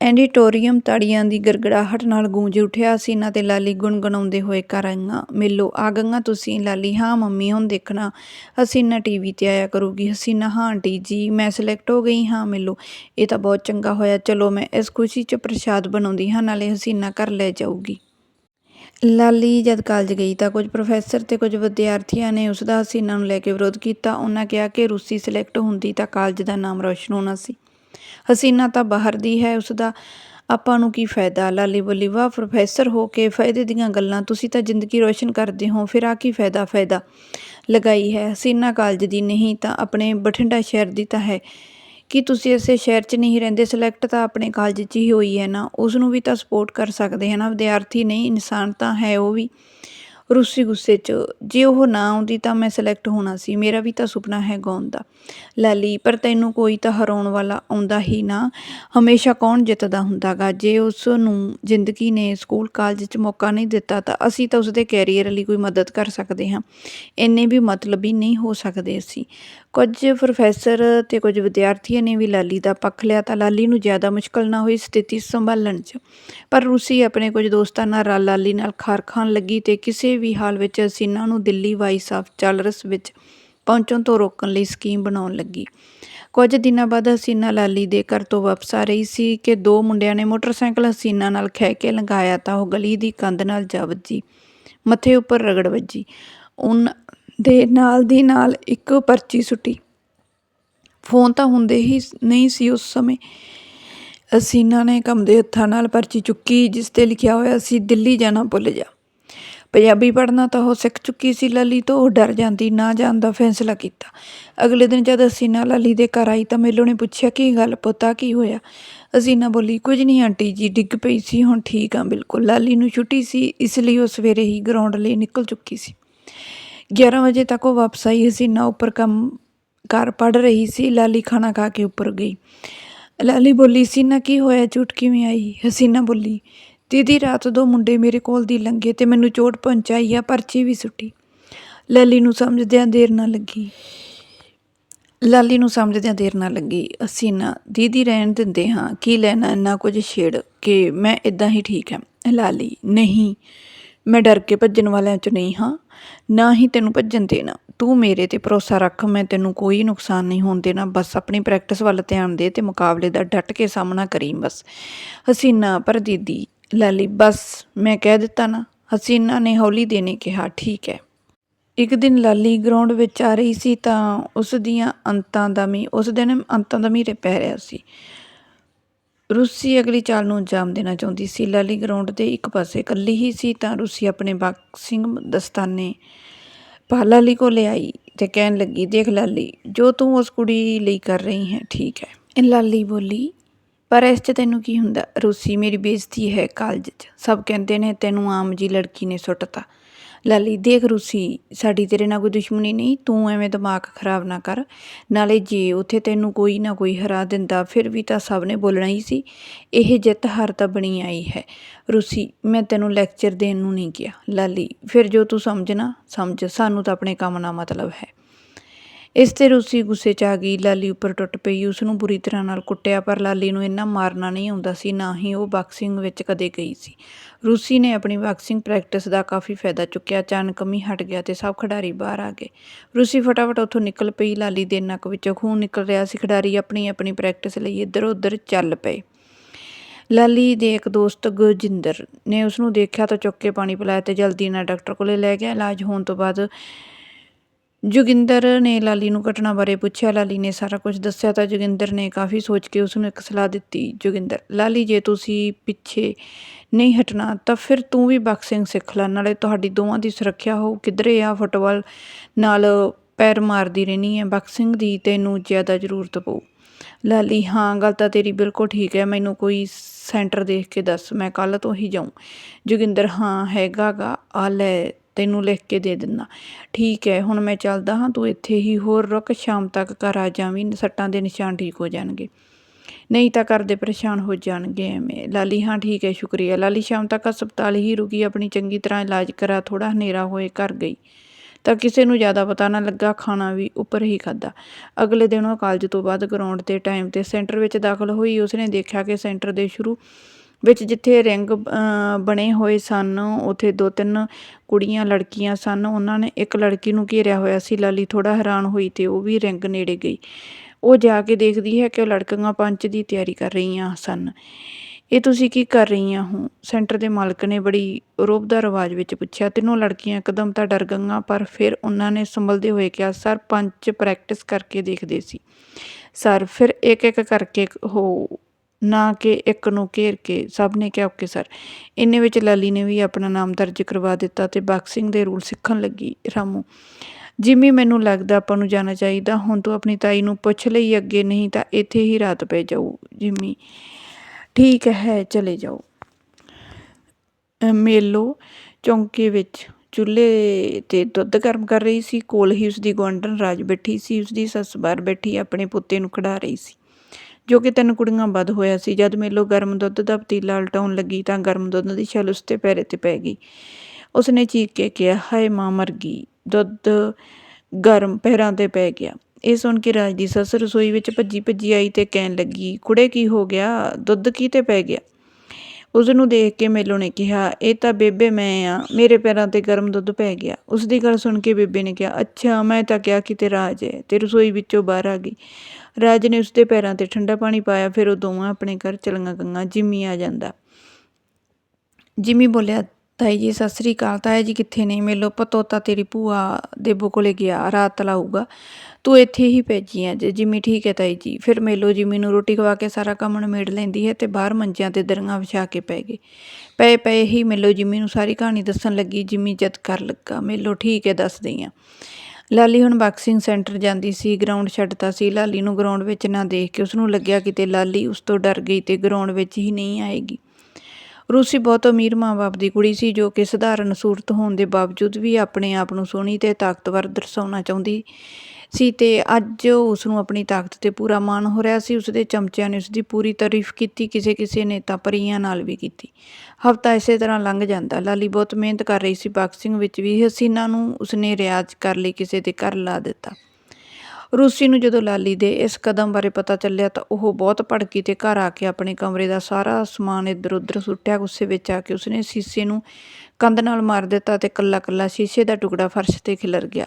Speaker 2: ਐਡੀਟੋਰੀਅਮ ਤਾੜੀਆਂ ਦੀ ਗਰਗੜਾਹਟ ਨਾਲ ਗੂੰਜ ਉੱਠਿਆ ਹਸੀਨਾ ਤੇ ਲਾਲੀ ਗੁਣਗੁਣਾਉਂਦੇ ਹੋਏ ਘਰ ਆਈਆਂ। ਮਿਲੋ, ਆ ਗਈਆਂ ਤੁਸੀਂ ਲਾਲੀ, ਹਾਂ ਮੰਮੀ, ਹੁਣ ਦੇਖਣਾ। ਹਸੀਨਾ ਟੀਵੀ ਤੇ ਆਇਆ ਕਰੂਗੀ। ਹਸੀਨਾ, ਹਾਂ ਆਂਟੀ ਜੀ, ਮੈਂ ਸਿਲੈਕਟ ਹੋ ਗਈ ਹਾਂ। ਮਿਲੋ, ਇਹ ਤਾਂ ਬਹੁਤ ਚੰਗਾ ਹੋਇਆ। ਚਲੋ, ਮੈਂ ਇਸ ਖੁਸ਼ੀ 'ਚ ਪ੍ਰਸ਼ਾਦ ਬਣਾਉਂਦੀ ਹਾਂ, ਨਾਲੇ ਹਸੀਨਾ ਘਰ ਲੈ ਜਾਊਗੀ। ਲਾਲੀ ਜਦ ਕਾਲਜ ਗਈ ਤਾਂ ਕੁਝ ਪ੍ਰੋਫੈਸਰ ਤੇ ਕੁਝ ਵਿਦਿਆਰਥੀਆਂ ਨੇ ਉਸਦਾ ਹਸੀਨਾ ਨੂੰ ਲੈ ਕੇ ਵਿਰੋਧ ਕੀਤਾ। ਉਹਨਾਂ ਕਿਹਾ ਕਿ ਰੂਸੀ ਸਿਲੈਕਟ ਹੁੰਦੀ ਤਾਂ ਕਾਲਜ ਦਾ ਨਾਮ ਰੌਸ਼ਨ ਹੋਣਾ ਸੀ। ਹਸੀਨਾ ਤਾਂ ਬਾਹਰ ਦੀ ਹੈ, ਉਸ ਦਾ ਆਪਾਂ ਨੂੰ ਕੀ ਫਾਇਦਾ? ਲਾਲੀ ਬੋਲੀ, ਵਾਹ ਪ੍ਰੋਫੈਸਰ ਹੋ ਕੇ ਫਾਇਦੇ ਦੀਆਂ ਗੱਲਾਂ, ਤੁਸੀਂ ਤਾਂ ਜ਼ਿੰਦਗੀ ਰੋਸ਼ਨ ਕਰਦੇ ਹੋ, ਫਿਰ ਆ ਕੀ ਫਾਇਦਾ ਫਾਇਦਾ ਲਗਾਈ ਹੈ? ਹਸੀਨਾ ਕਾਲਜ ਦੀ ਨਹੀਂ, ਤਾਂ ਆਪਣੇ ਬਠਿੰਡਾ ਸ਼ਹਿਰ ਦੀ ਤਾਂ ਹੈ। ਕੀ ਤੁਸੀਂ ਇਸੇ ਸ਼ਹਿਰ 'ਚ ਨਹੀਂ ਰਹਿੰਦੇ? ਸਿਲੈਕਟ ਤਾਂ ਆਪਣੇ ਕਾਲਜ 'ਚ ਹੀ ਹੋਈ ਹੈ ਨਾ, ਉਸ ਨੂੰ ਵੀ ਤਾਂ ਸਪੋਰਟ ਕਰ ਸਕਦੇ ਹੈ ਨਾ ਵਿਦਿਆਰਥੀ ਨਹੀਂ, ਇਨਸਾਨ ਤਾਂ ਹੈ ਉਹ ਵੀ। ਰੂਸੀ ਗੁੱਸੇ 'ਚ, ਜੇ ਉਹ ਨਾ ਆਉਂਦੀ ਤਾਂ ਮੈਂ ਸਿਲੈਕਟ ਹੋਣਾ ਸੀ, ਮੇਰਾ ਵੀ ਤਾਂ ਸੁਪਨਾ ਹੈ ਗਾਉਣ ਦਾ। ਲਾਲੀ, ਪਰ ਤੈਨੂੰ ਕੋਈ ਤਾਂ ਹਰਾਉਣ ਵਾਲਾ ਆਉਂਦਾ ਹੀ ਨਾ। ਹਮੇਸ਼ਾ ਕੌਣ ਜਿੱਤਦਾ ਹੁੰਦਾਗਾ? ਜੇ ਉਸ ਨੂੰ ਜ਼ਿੰਦਗੀ ਨੇ ਸਕੂਲ ਕਾਲਜ 'ਚ ਮੌਕਾ ਨਹੀਂ ਦਿੱਤਾ, ਤਾਂ ਅਸੀਂ ਤਾਂ ਉਸਦੇ ਕੈਰੀਅਰ ਲਈ ਕੋਈ ਮਦਦ ਕਰ ਸਕਦੇ ਹਾਂ। ਇੰਨੇ ਵੀ ਮਤਲਬੀ ਨਹੀਂ ਹੋ ਸਕਦੇ ਅਸੀਂ। ਕੁਝ ਪ੍ਰੋਫੈਸਰ ਅਤੇ ਕੁਝ ਵਿਦਿਆਰਥੀਆਂ ਨੇ ਵੀ ਲਾਲੀ ਦਾ ਪੱਖ ਲਿਆ ਤਾਂ ਲਾਲੀ ਨੂੰ ਜ਼ਿਆਦਾ ਮੁਸ਼ਕਲ ਨਾ ਹੋਈ ਸਥਿਤੀ ਸੰਭਾਲਣ 'ਚ। ਪਰ ਰੂਸੀ ਆਪਣੇ ਕੁਝ ਦੋਸਤਾਂ ਨਾਲ ਰਲ ਲਾਲੀ ਨਾਲ ਖਾਰ ਖਾਣ ਲੱਗੀ ਤੇ ਕਿਸੇ ਵੀ ਹਾਲ ਵਿੱਚ ਹਸੀਨਾ ਨੂੰ ਦਿੱਲੀ ਵਾਈਸ ਆਫ ਚਾਲਰਸ ਵਿੱਚ ਪਹੁੰਚਣ ਤੋਂ ਰੋਕਣ ਲਈ ਸਕੀਮ ਬਣਾਉਣ ਲੱਗੀ। ਕੁਝ ਦਿਨਾਂ ਬਾਅਦ ਹਸੀਨਾ ਲਾਲੀ ਦੇ ਘਰ ਤੋਂ ਵਾਪਸ ਆ ਰਹੀ ਸੀ ਕਿ ਦੋ ਮੁੰਡਿਆਂ ਨੇ ਮੋਟਰਸਾਈਕਲ ਹਸੀਨਾ ਨਾਲ ਖਹਿ ਕੇ ਲੰਘਾਇਆ ਤਾਂ ਉਹ ਗਲੀ ਦੀ ਕੰਧ ਨਾਲ ਜਾ ਵੱਜੀ, ਮੱਥੇ ਉੱਪਰ ਰਗੜ ਵੱਜੀ। ਉਨ ਦੇ ਨਾਲ ਦੀ ਨਾਲ ਇੱਕ ਪਰਚੀ ਸੁੱਟੀ। ਫੋਨ ਤਾਂ ਹੁੰਦੇ ਹੀ ਨਹੀਂ ਸੀ ਉਸ ਸਮੇਂ। ਹਸੀਨਾ ਨੇ ਕੰਮਦੇ ਹੱਥਾਂ ਨਾਲ ਪਰਚੀ ਚੁੱਕੀ, ਜਿਸ ਤੇ ਲਿਖਿਆ ਹੋਇਆ ਸੀ, ਦਿੱਲੀ ਜਾਣਾ ਭੁੱਲ ਜਾ। ਪੰਜਾਬੀ ਪੜ੍ਹਨਾ ਤਾਂ ਉਹ ਸਿੱਖ ਚੁੱਕੀ ਸੀ ਲਾਲੀ ਤੋਂ, ਉਹ ਡਰ ਜਾਂਦੀ, ਨਾ ਜਾਣ ਦਾ ਫੈਸਲਾ ਕੀਤਾ। ਅਗਲੇ ਦਿਨ ਜਦ ਅਸੀਨਾ ਲਾਲੀ ਦੇ ਘਰ ਆਈ ਤਾਂ ਮੇਲੋ ਨੇ ਪੁੱਛਿਆ, ਕੀ ਗੱਲ ਪਤਾ, ਕੀ ਹੋਇਆ? ਅਸੀਨਾ ਬੋਲੀ, ਕੁਝ ਨਹੀਂ ਆਂਟੀ ਜੀ, ਡਿੱਗ ਪਈ ਸੀ, ਹੁਣ ਠੀਕ ਆ, ਬਿਲਕੁਲ। ਲਾਲੀ ਨੂੰ ਛੁੱਟੀ ਸੀ, ਇਸ ਲਈ ਉਹ ਸਵੇਰੇ ਹੀ ਗਰਾਊਂਡ ਲਈ ਨਿਕਲ ਚੁੱਕੀ ਸੀ। 11 ਵਜੇ ਤੱਕ ਉਹ ਵਾਪਸ ਆਈ ਹਸੀਨਾ ਉੱਪਰ ਕੰਮ ਘਰ ਪੜ ਰਹੀ ਸੀ, ਲਾਲੀ ਖਾਣਾ ਖਾ ਕੇ ਉੱਪਰ ਗਈ। ਲਾਲੀ ਬੋਲੀ ਸੀਨਾ ਕੀ ਹੋਇਆ? ਝੂਠ ਕਿਵੇਂ ਆਈ? ਹਸੀਨਾ ਬੋਲੀ, ਦੀਦੀ, ਰਾਤ ਦੋ ਮੁੰਡੇ ਮੇਰੇ ਕੋਲ ਦੀ ਲੰਘੇ ਤੇ ਮੈਨੂੰ ਚੋਟ ਪਹੁੰਚਾਈ ਆ, ਪਰਚੀ ਵੀ ਸੁੱਟੀ। ਲਾਲੀ ਨੂੰ ਸਮਝਦਿਆਂ ਦੇਰ ਨਾ ਲੱਗੀ। ਲਾਲੀ ਨੂੰ ਸਮਝਦਿਆਂ ਦੇਰ ਨਾ ਲੱਗੀ। ਹਸੀਨਾ, ਦੀਦੀ ਰਹਿਣ ਦਿੰਦੇ ਹਾਂ, ਕੀ ਲੈਣਾ? ਇੰਨਾ ਕੁਝ ਛੇੜ ਕੇ ਮੈਂ ਇਦਾਂ ਹੀ ਠੀਕ ਹਾਂ। ਲਾਲੀ, ਨਹੀਂ। ਮੈਂ ਡਰ ਕੇ ਭੱਜਣ ਵਾਲਿਆਂ 'ਚ ਨਹੀਂ ਹਾਂ, ਨਾ ਹੀ ਤੈਨੂੰ ਭੱਜਣ ਦੇਣਾ। ਤੂੰ ਮੇਰੇ ਤੇ ਭਰੋਸਾ ਰੱਖ, ਮੈਂ ਤੈਨੂੰ ਕੋਈ ਨੁਕਸਾਨ ਨਹੀਂ ਹੋਣ ਦੇਣਾ। ਬਸ ਆਪਣੀ ਪ੍ਰੈਕਟਿਸ ਵੱਲ ਧਿਆਨ ਦੇ ਤੇ ਮੁਕਾਬਲੇ ਦਾ ਡਟ ਕੇ ਸਾਹਮਣਾ ਕਰੀ, ਬਸ। ਹਸੀਨਾ ਪਰ ਦੀਦੀ, ਲਾਲੀ, ਬਸ ਮੈਂ ਕਹਿ ਦਿੱਤਾ ਨਾ ਹਸੀਨਾ ਨੇ ਹੌਲੀ ਦੇ ਨੇ ਕਿਹਾ, ਠੀਕ ਹੈ। ਇੱਕ ਦਿਨ ਲਾਲੀ ਗਰਾਊਂਡ ਵਿੱਚ ਆ ਰਹੀ ਸੀ ਤਾਂ ਉਸ ਦੀਆਂ ਅੰਤਾਂ ਦਾ ਮੀ ਉਸ ਦਿਨ ਅੰਤਾਂ ਦਾ ਮੀਰੇ ਪੈ ਰਿਹਾ ਸੀ। ਰੂਸੀ ਅਗਲੀ ਚਾਲ ਨੂੰ ਅੰਜਾਮ ਦੇਣਾ ਚਾਹੁੰਦੀ ਸੀ। ਲਾਲੀ ਗਰਾਊਂਡ ਦੇ ਇੱਕ ਪਾਸੇ ਇਕੱਲੀ ਹੀ ਸੀ ਤਾਂ ਰੂਸੀ ਆਪਣੇ ਬਾਕਸਿੰਗ ਦਸਤਾਨੇ ਪਾ ਲਾਲੀ ਕੋਲ ਆਈ ਤੇ ਕਹਿਣ ਲੱਗੀ, ਦੇਖ ਲਾਲੀ, ਜੋ ਤੂੰ ਉਸ ਕੁੜੀ ਲਈ ਕਰ ਰਹੀ ਹੈ, ਠੀਕ ਹੈ। ਲਾਲੀ ਬੋਲੀ, ਪਰ ਇਸ 'ਚ ਤੈਨੂੰ ਕੀ ਹੁੰਦਾ? ਰੂਸੀ ਮੇਰੀ ਬੇਇੱਜ਼ਤੀ ਹੈ ਕਾਲਜ 'ਚ। ਸਭ ਕਹਿੰਦੇ ਨੇ ਤੈਨੂੰ ਆਮ ਜੀ ਲੜਕੀ ਨੇ ਸੁੱਟਤਾ। ਲਾਲੀ, ਦੇਖ ਰੂਸੀ, ਸਾਡੀ ਤੇਰੇ ਨਾਲ ਕੋਈ ਦੁਸ਼ਮਣੀ ਨਹੀਂ, ਤੂੰ ਐਵੇਂ ਦਿਮਾਗ ਖਰਾਬ ਨਾ ਕਰ। ਨਾਲੇ ਜੇ ਉੱਥੇ ਤੈਨੂੰ ਕੋਈ ਨਾ ਕੋਈ ਹਰਾ ਦਿੰਦਾ, ਫਿਰ ਵੀ ਤਾਂ ਸਭ ਨੇ ਬੋਲਣਾ ਹੀ ਸੀ। ਇਹ ਜਿੱਤ ਹਾਰ ਤਾਂ ਬਣੀ ਆਈ ਹੈ। ਰੂਸੀ, ਮੈਂ ਤੈਨੂੰ ਲੈਕਚਰ ਦੇਣ ਨੂੰ ਨਹੀਂ ਕਿਹਾ। ਲਾਲੀ, ਫਿਰ ਜੋ ਤੂੰ ਸਮਝਣਾ, ਸਮਝ। ਸਾਨੂੰ ਤਾਂ ਆਪਣੇ ਕੰਮ ਨਾਲ ਮਤਲਬ ਹੈ। ਇਸ ਤੇ ਰੂਸੀ ਗੁੱਸੇ 'ਚ ਆ ਗਈ। ਲਾਲੀ ਉੱਪਰ ਟੁੱਟ ਪਈ। ਉਸ ਨੂੰ ਬੁਰੀ ਤਰ੍ਹਾਂ ਨਾਲ ਕੁੱਟਿਆ, ਪਰ ਲਾਲੀ ਨੂੰ ਇੰਨਾ ਮਾਰਨਾ ਨਹੀਂ ਆਉਂਦਾ ਸੀ, ਨਾ ਹੀ ਉਹ ਬਾਕਸਿੰਗ ਵਿੱਚ ਕਦੇ ਗਈ ਸੀ। ਰੂਸੀ ਨੇ ਆਪਣੀ ਬਾਕਸਿੰਗ ਪ੍ਰੈਕਟਿਸ ਦਾ ਕਾਫੀ ਫਾਇਦਾ ਚੁੱਕਿਆ। ਅਚਾਨਕ ਮੀਂਹ ਹਟ ਗਿਆ ਤੇ ਸਭ ਖਿਡਾਰੀ ਬਾਹਰ ਆ ਗਏ। ਰੂਸੀ ਫਟਾਫਟ ਉੱਥੋਂ ਨਿਕਲ ਪਈ। ਲਾਲੀ ਦੇ ਨੱਕ ਵਿੱਚੋਂ ਖੂਨ ਨਿਕਲ ਰਿਹਾ ਸੀ। ਖਿਡਾਰੀ ਆਪਣੀ ਆਪਣੀ ਪ੍ਰੈਕਟਿਸ ਲਈ ਇੱਧਰ ਉੱਧਰ ਚੱਲ ਪਏ। ਲਾਲੀ ਦੇ ਇੱਕ ਦੋਸਤ ਗੁਰਜਿੰਦਰ ਨੇ ਉਸ ਨੂੰ ਦੇਖਿਆ ਤਾਂ ਚੁੱਕ ਕੇ ਪਾਣੀ ਪਿਲਾਇਆ ਤੇ ਜਲਦੀ ਨਾਲ ਡਾਕਟਰ ਕੋਲੇ ਲੈ ਗਿਆ। ਇਲਾਜ ਹੋਣ ਤੋਂ ਬਾਅਦ ਜੋਗਿੰਦਰ ਨੇ ਲਾਲੀ ਨੂੰ ਘਟਨਾ ਬਾਰੇ ਪੁੱਛਿਆ। ਲਾਲੀ ਨੇ ਸਾਰਾ ਕੁਝ ਦੱਸਿਆ ਤਾਂ ਜੋਗਿੰਦਰ ਨੇ ਕਾਫੀ ਸੋਚ ਕੇ ਉਸ ਨੂੰ ਇੱਕ ਸਲਾਹ ਦਿੱਤੀ। ਜੋਗਿੰਦਰ, ਲਾਲੀ, ਜੇ ਤੁਸੀਂ ਪਿੱਛੇ ਨਹੀਂ ਹਟਣਾ, ਤਾਂ ਫਿਰ ਤੂੰ ਵੀ ਬਾਕਸਿੰਗ ਸਿੱਖ ਲੈ। ਨਾਲੇ ਤੁਹਾਡੀ ਦੋਵਾਂ ਦੀ ਸੁਰੱਖਿਆ ਹੋ ਕਿਧਰੇ ਆ ਫੁੱਟਬਾਲ ਨਾਲ ਪੈਰ ਮਾਰਦੀ ਰਹਿਣੀ ਹੈ? ਬਾਕਸਿੰਗ ਦੀ ਤੈਨੂੰ ਜ਼ਿਆਦਾ ਜ਼ਰੂਰਤ ਪਊ। ਲਾਲੀ, ਹਾਂ, ਗੱਲ ਤਾਂ ਤੇਰੀ ਬਿਲਕੁਲ ਠੀਕ ਹੈ। ਮੈਨੂੰ ਕੋਈ ਸੈਂਟਰ ਦੇਖ ਕੇ ਦੱਸ। ਮੈਂ ਕੱਲ ਤੋਂ ਹੀ ਜਾਊਂ। ਜੋਗਿੰਦਰ, ਹਾਂ, ਹੈਗਾ ਗਾ। ਆ ਲੈ ਤੈਨੂੰ ਲਿਖ ਕੇ ਦੇ ਦਿੰਦਾ। ਠੀਕ ਹੈ, ਹੁਣ ਮੈਂ ਚੱਲਦਾ ਹਾਂ, ਤੂੰ ਇੱਥੇ ਹੀ ਹੋਰ ਰੁਕ, ਸ਼ਾਮ ਤੱਕ ਘਰ ਆ ਜਾਵੀਂ, ਸੱਟਾਂ ਦੇ ਨਿਸ਼ਾਨ ਠੀਕ ਹੋ ਜਾਣਗੇ। ਨਹੀਂ ਤਾਂ ਘਰ ਦੇ ਪਰੇਸ਼ਾਨ ਹੋ ਜਾਣਗੇ ਐਵੇਂ। ਲਾਲੀ, ਹਾਂ, ਠੀਕ ਹੈ, ਸ਼ੁਕਰੀਆ। ਲਾਲੀ, ਸ਼ਾਮ ਤੱਕ ਹਸਪਤਾਲ ਹੀ ਰੁਕੀ, ਆਪਣੀ ਚੰਗੀ ਤਰ੍ਹਾਂ ਇਲਾਜ ਕਰਾ ਥੋੜਾ ਹਨੇਰਾ ਹੋਏ, ਘਰ ਗਈ। ਤਾਂ ਕਿਸੇ ਨੂੰ ਜ਼ਿਆਦਾ ਪਤਾ ਨਾ ਲੱਗਾ, ਖਾਣਾ ਵੀ ਉੱਪਰ ਹੀ ਖਾਦਾ ਅਗਲੇ ਦਿਨ ਉਹ ਕਾਲਜ ਤੋਂ ਬਾਅਦ ਗਰਾਊਂਡ ਦੇ ਟਾਈਮ ਤੇ ਸੈਂਟਰ ਵਿੱਚ ਦਾਖਲ ਹੋਈ। ਉਸਨੇ ਦੇਖਿਆ ਕਿ ਸੈਂਟਰ ਦੇ ਸ਼ੁਰੂ ਵਿੱਚ ਜਿੱਥੇ ਰਿੰਗ ਬਣੇ ਹੋਏ ਸਨ, ਉੱਥੇ ਦੋ ਤਿੰਨ ਕੁੜੀਆਂ, ਲੜਕੀਆਂ ਸਨ। ਉਹਨਾਂ ਨੇ ਇੱਕ ਲੜਕੀ ਨੂੰ ਘੇਰਿਆ ਹੋਇਆ ਸੀ। ਲਾਲੀ ਥੋੜਾ ਹੈਰਾਨ ਹੋਈ ਤੇ ਉਹ ਵੀ ਰਿੰਗ ਨੇੜੇ ਗਈ। ਉਹ ਜਾ ਕੇ ਦੇਖਦੀ ਹੈ ਕਿ ਉਹ ਲੜਕੀਆਂ ਪੰਚ ਦੀ ਤਿਆਰੀ ਕਰ ਰਹੀਆਂ ਸਨ। ਇਹ ਤੁਸੀਂ ਕੀ ਕਰ ਰਹੀਆਂ ਹੋ? ਸੈਂਟਰ ਦੇ ਮਾਲਕ ਨੇ ਬੜੀ ਰੋਬਦਾਰ ਆਵਾਜ਼ ਵਿੱਚ ਪੁੱਛਿਆ। ਤਿੰਨੋਂ ਲੜਕੀਆਂ ਇੱਕਦਮ ਤਾਂ ਡਰ ਗਈਆਂ, ਪਰ ਫਿਰ ਉਹਨਾਂ ਨੇ ਸੰਭਲਦੇ ਹੋਏ ਕਿਹਾ, ਸਰ ਪੰਚ ਪ੍ਰੈਕਟਿਸ ਕਰਕੇ ਦੇਖਦੇ ਸੀ। ਸਰ, ਫਿਰ ਇੱਕ ਇੱਕ ਕਰਕੇ ਹੋ ਨਾ ਕਿ ਇੱਕ ਨੂੰ ਘੇਰ ਕੇ, ਸਭ ਨੇ ਕਿਹਾ, ਓਕੇ ਸਰ। ਇੰਨੇ ਵਿੱਚ ਲਾਲੀ ਨੇ ਵੀ ਆਪਣਾ ਨਾਮ ਦਰਜ ਕਰਵਾ ਦਿੱਤਾ ਤੇ ਬਾਕਸਿੰਗ ਦੇ ਰੂਲ ਸਿੱਖਣ ਲੱਗੀ ਰਾਮੂ। ਜਿਮੀ ਮੈਨੂੰ ਲੱਗਦਾ ਆਪਾਂ ਨੂੰ ਜਾਣਾ ਚਾਹੀਦਾ, ਹੁਣ ਤੂੰ ਆਪਣੀ ਤਾਈ ਨੂੰ ਪੁੱਛ ਲਈ ਅੱਗੇ, ਨਹੀਂ ਤਾਂ ਇੱਥੇ ਹੀ ਰਾਤ ਪੈ ਜਾਊ, ਜਿਮੀ। ਠੀਕ ਹੈ, ਚਲੇ ਜਾਓ। ਮੇਲੋ ਚੌਂਕੇ ਵਿੱਚ ਚੁੱਲ੍ਹੇ ਤੇ ਦੁੱਧ ਗਰਮ ਕਰ ਰਹੀ ਸੀ, ਕੋਲ ਹੀ ਉਸਦੀ ਗੁਆਂਢਣ ਰਾਜ ਬੈਠੀ ਸੀ, ਉਸਦੀ ਸੱਸ ਬਾਹਰ ਬੈਠੀ, ਆਪਣੇ ਪੁੱਤੇ ਨੂੰ ਖੜਾ ਰਹੀ ਸੀ। ਜੋ ਕਿ ਤਿੰਨ ਕੁੜੀਆਂ ਵੱਧ ਹੋਇਆ ਸੀ। ਜਦ ਮੇਲੋ ਗਰਮ ਦੁੱਧ ਦਾ ਪਤੀਲਾ ਉਲਟਾਉਣ ਲੱਗੀ ਤਾਂ ਗਰਮ ਦੁੱਧ ਦੀ ਛਲ ਉਸ ਤੇ ਪੈਰੇ ਤੇ ਪੈ ਗਈ। ਉਸਨੇ ਚੀਕ ਕੇ ਕਿਹਾ, ਹਾਏ ਮਾਂ ਮਰ ਗਈ। ਦੁੱਧ ਗਰਮ ਪੈਰਾਂ ਤੇ ਪੈ ਗਿਆ। ਇਹ ਸੁਣ ਕੇ ਰਾਜ ਦੀ ਸੱਸ ਰਸੋਈ ਵਿੱਚ ਭੱਜੀ ਭੱਜੀ ਆਈ ਤੇ ਕਹਿਣ ਲੱਗੀ, ਕੁੜੇ, ਕੀ ਹੋ ਗਿਆ? ਦੁੱਧ ਕੀ ਤੇ ਪੈ ਗਿਆ? ਉਸ ਨੂੰ ਦੇਖ ਕੇ ਮੇਲੋ ਨੇ ਕਿਹਾ, ਇਹ ਤਾਂ ਬੇਬੇ ਮੈਂ ਆ, ਮੇਰੇ ਪੈਰਾਂ ਤੇ ਗਰਮ ਦੁੱਧ ਪੈ ਗਿਆ। ਉਸ ਦੀ ਗੱਲ ਸੁਣ ਕੇ ਬੇਬੇ ਨੇ ਕਿਹਾ, ਅੱਛਾ, ਮੈਂ ਤਾਂ ਕਿਹਾ ਕਿਤੇ ਰਾਜ ਹੈ ਤੇ ਰਸੋਈ ਵਿੱਚੋਂ ਬਾਹਰ ਆ ਗਈ। ਰਾਜ ਨੇ ਉਸਦੇ ਪੈਰਾਂ ਤੇ ਠੰਡਾ ਪਾਣੀ ਪਾਇਆ, ਫਿਰ ਉਹ ਦੋਵਾਂ ਆਪਣੇ ਘਰ ਚਲੀਆਂ ਗਈਆਂ। ਜਿੰਮੀ ਆ ਜਾਂਦਾ। ਜਿਮੀ ਬੋਲਿਆ, ਤਾਈ ਜੀ, ਸਤਿ ਸ੍ਰੀ ਅਕਾਲ। ਤਾਇਆ ਜੀ ਕਿੱਥੇ ਨੇ? ਮੇਲੋ ਪਤੋਤਾ ਤੇਰੀ ਭੂਆ ਦੇਬੋ ਕੋਲੇ ਗਿਆ, ਰਾਤ ਲਾਊਗਾ। ਤੂੰ ਇੱਥੇ ਹੀ ਭੇਜੀ ਅੱਜ ਜਿਮੀ ਠੀਕ ਹੈ ਤਾਈ ਜੀ, ਫਿਰ ਮੇਲੋ ਜਿਮੀ ਨੂੰ ਰੋਟੀ ਖਵਾ ਕੇ ਸਾਰਾ ਕੰਮ ਨਿਮੇੜ ਲੈਂਦੀ ਹੈ ਤੇ ਬਾਹਰ ਮੰਜਿਆਂ ਤੇ ਦਰੀਆਂ ਵਿਛਾ ਕੇ ਪੈ ਗਏ ਪਏ ਪਏ ਹੀ ਮੇਲੋ ਜਿਮੀ ਨੂੰ ਸਾਰੀ ਕਹਾਣੀ ਦੱਸਣ ਲੱਗੀ। ਜਿਮੀ ਜਦ ਕਰ ਲੱਗਾ ਮੇਲੋ ਠੀਕ ਹੈ ਦੱਸਦੀ ਆ। ਲਾਲੀ ਹੁਣ ਬਾਕਸਿੰਗ ਸੈਂਟਰ ਜਾਂਦੀ ਸੀ ਗਰਾਊਂਡ ਛੱਡਤਾ ਸੀ। ਲਾਲੀ ਨੂੰ ਗਰਾਊਂਡ ਵਿੱਚ ਨਾ ਦੇਖ ਕੇ ਉਸ ਨੂੰ ਲੱਗਿਆ ਕਿਤੇ ਲਾਲੀ ਉਸ ਤੋਂ ਡਰ ਗਈ ਤੇ ਗਰਾਊਂਡ ਵਿੱਚ ਹੀ ਨਹੀਂ ਆਏਗੀ। ਰੂਸੀ ਬਹੁਤ ਅਮੀਰ ਮਾਂ-ਬਾਪ ਦੀ ਕੁੜੀ ਸੀ, ਜੋ ਕਿ ਸਧਾਰਨ ਸੂਰਤ ਹੋਣ ਦੇ ਬਾਵਜੂਦ ਵੀ ਆਪਣੇ ਆਪ ਨੂੰ ਸੋਹਣੀ ਤੇ ਤਾਕਤਵਰ ਦਰਸਾਉਣਾ ਚਾਹੁੰਦੀ ਸੀ ਅਤੇ ਅੱਜ ਉਸ ਨੂੰ ਆਪਣੀ ਤਾਕਤ ਤੇ ਪੂਰਾ ਮਾਣ ਹੋ ਰਿਹਾ ਸੀ। ਉਸ ਦੇ ਚਮਚਿਆਂ ਨੇ ਉਸ ਦੀ ਪੂਰੀ ਤਾਰੀਫ ਕੀਤੀ, ਕਿਸੇ ਕਿਸੇ ਨੇ ਤਾਂ ਪਰੀਆਂ ਨਾਲ ਵੀ ਕੀਤੀ। ਹਫਤਾ ਇਸੇ ਤਰ੍ਹਾਂ ਲੰਘ ਜਾਂਦਾ। ਲਾਲੀ ਬਹੁਤ ਮਿਹਨਤ ਕਰ ਰਹੀ ਸੀ। ਬਾਕਸਿੰਗ ਵਿੱਚ ਵੀ ਹਸੀਨਾ ਨੂੰ ਉਸਨੇ ਰਿਆਜ਼ ਕਰ ਲਈ, ਕਿਸੇ ਦੇ ਘਰ ਲਾ ਦਿੱਤਾ। ਰੂਸੀ ਨੂੰ ਜਦੋਂ ਲਾਲੀ ਦੇ ਇਸ ਕਦਮ ਬਾਰੇ ਪਤਾ ਚੱਲਿਆ ਤਾਂ ਉਹ ਬਹੁਤ ਭੜਕੀ ਤੇ ਘਰ ਆ ਕੇ ਆਪਣੇ ਕਮਰੇ ਦਾ ਸਾਰਾ ਸਮਾਨ ਇੱਧਰ ਉੱਧਰ ਸੁੱਟਿਆ। ਗੁੱਸੇ ਵਿੱਚ ਆ ਕੇ ਉਸਨੇ ਸ਼ੀਸ਼ੇ ਨੂੰ ਕੰਧ ਨਾਲ ਮਾਰ ਦਿੱਤਾ ਤੇ ਕੱਲਾ ਕੱਲਾ ਸ਼ੀਸ਼ੇ ਦਾ ਟੁਕੜਾ ਫਰਸ਼ ਤੇ ਖਿਲਰ ਗਿਆ।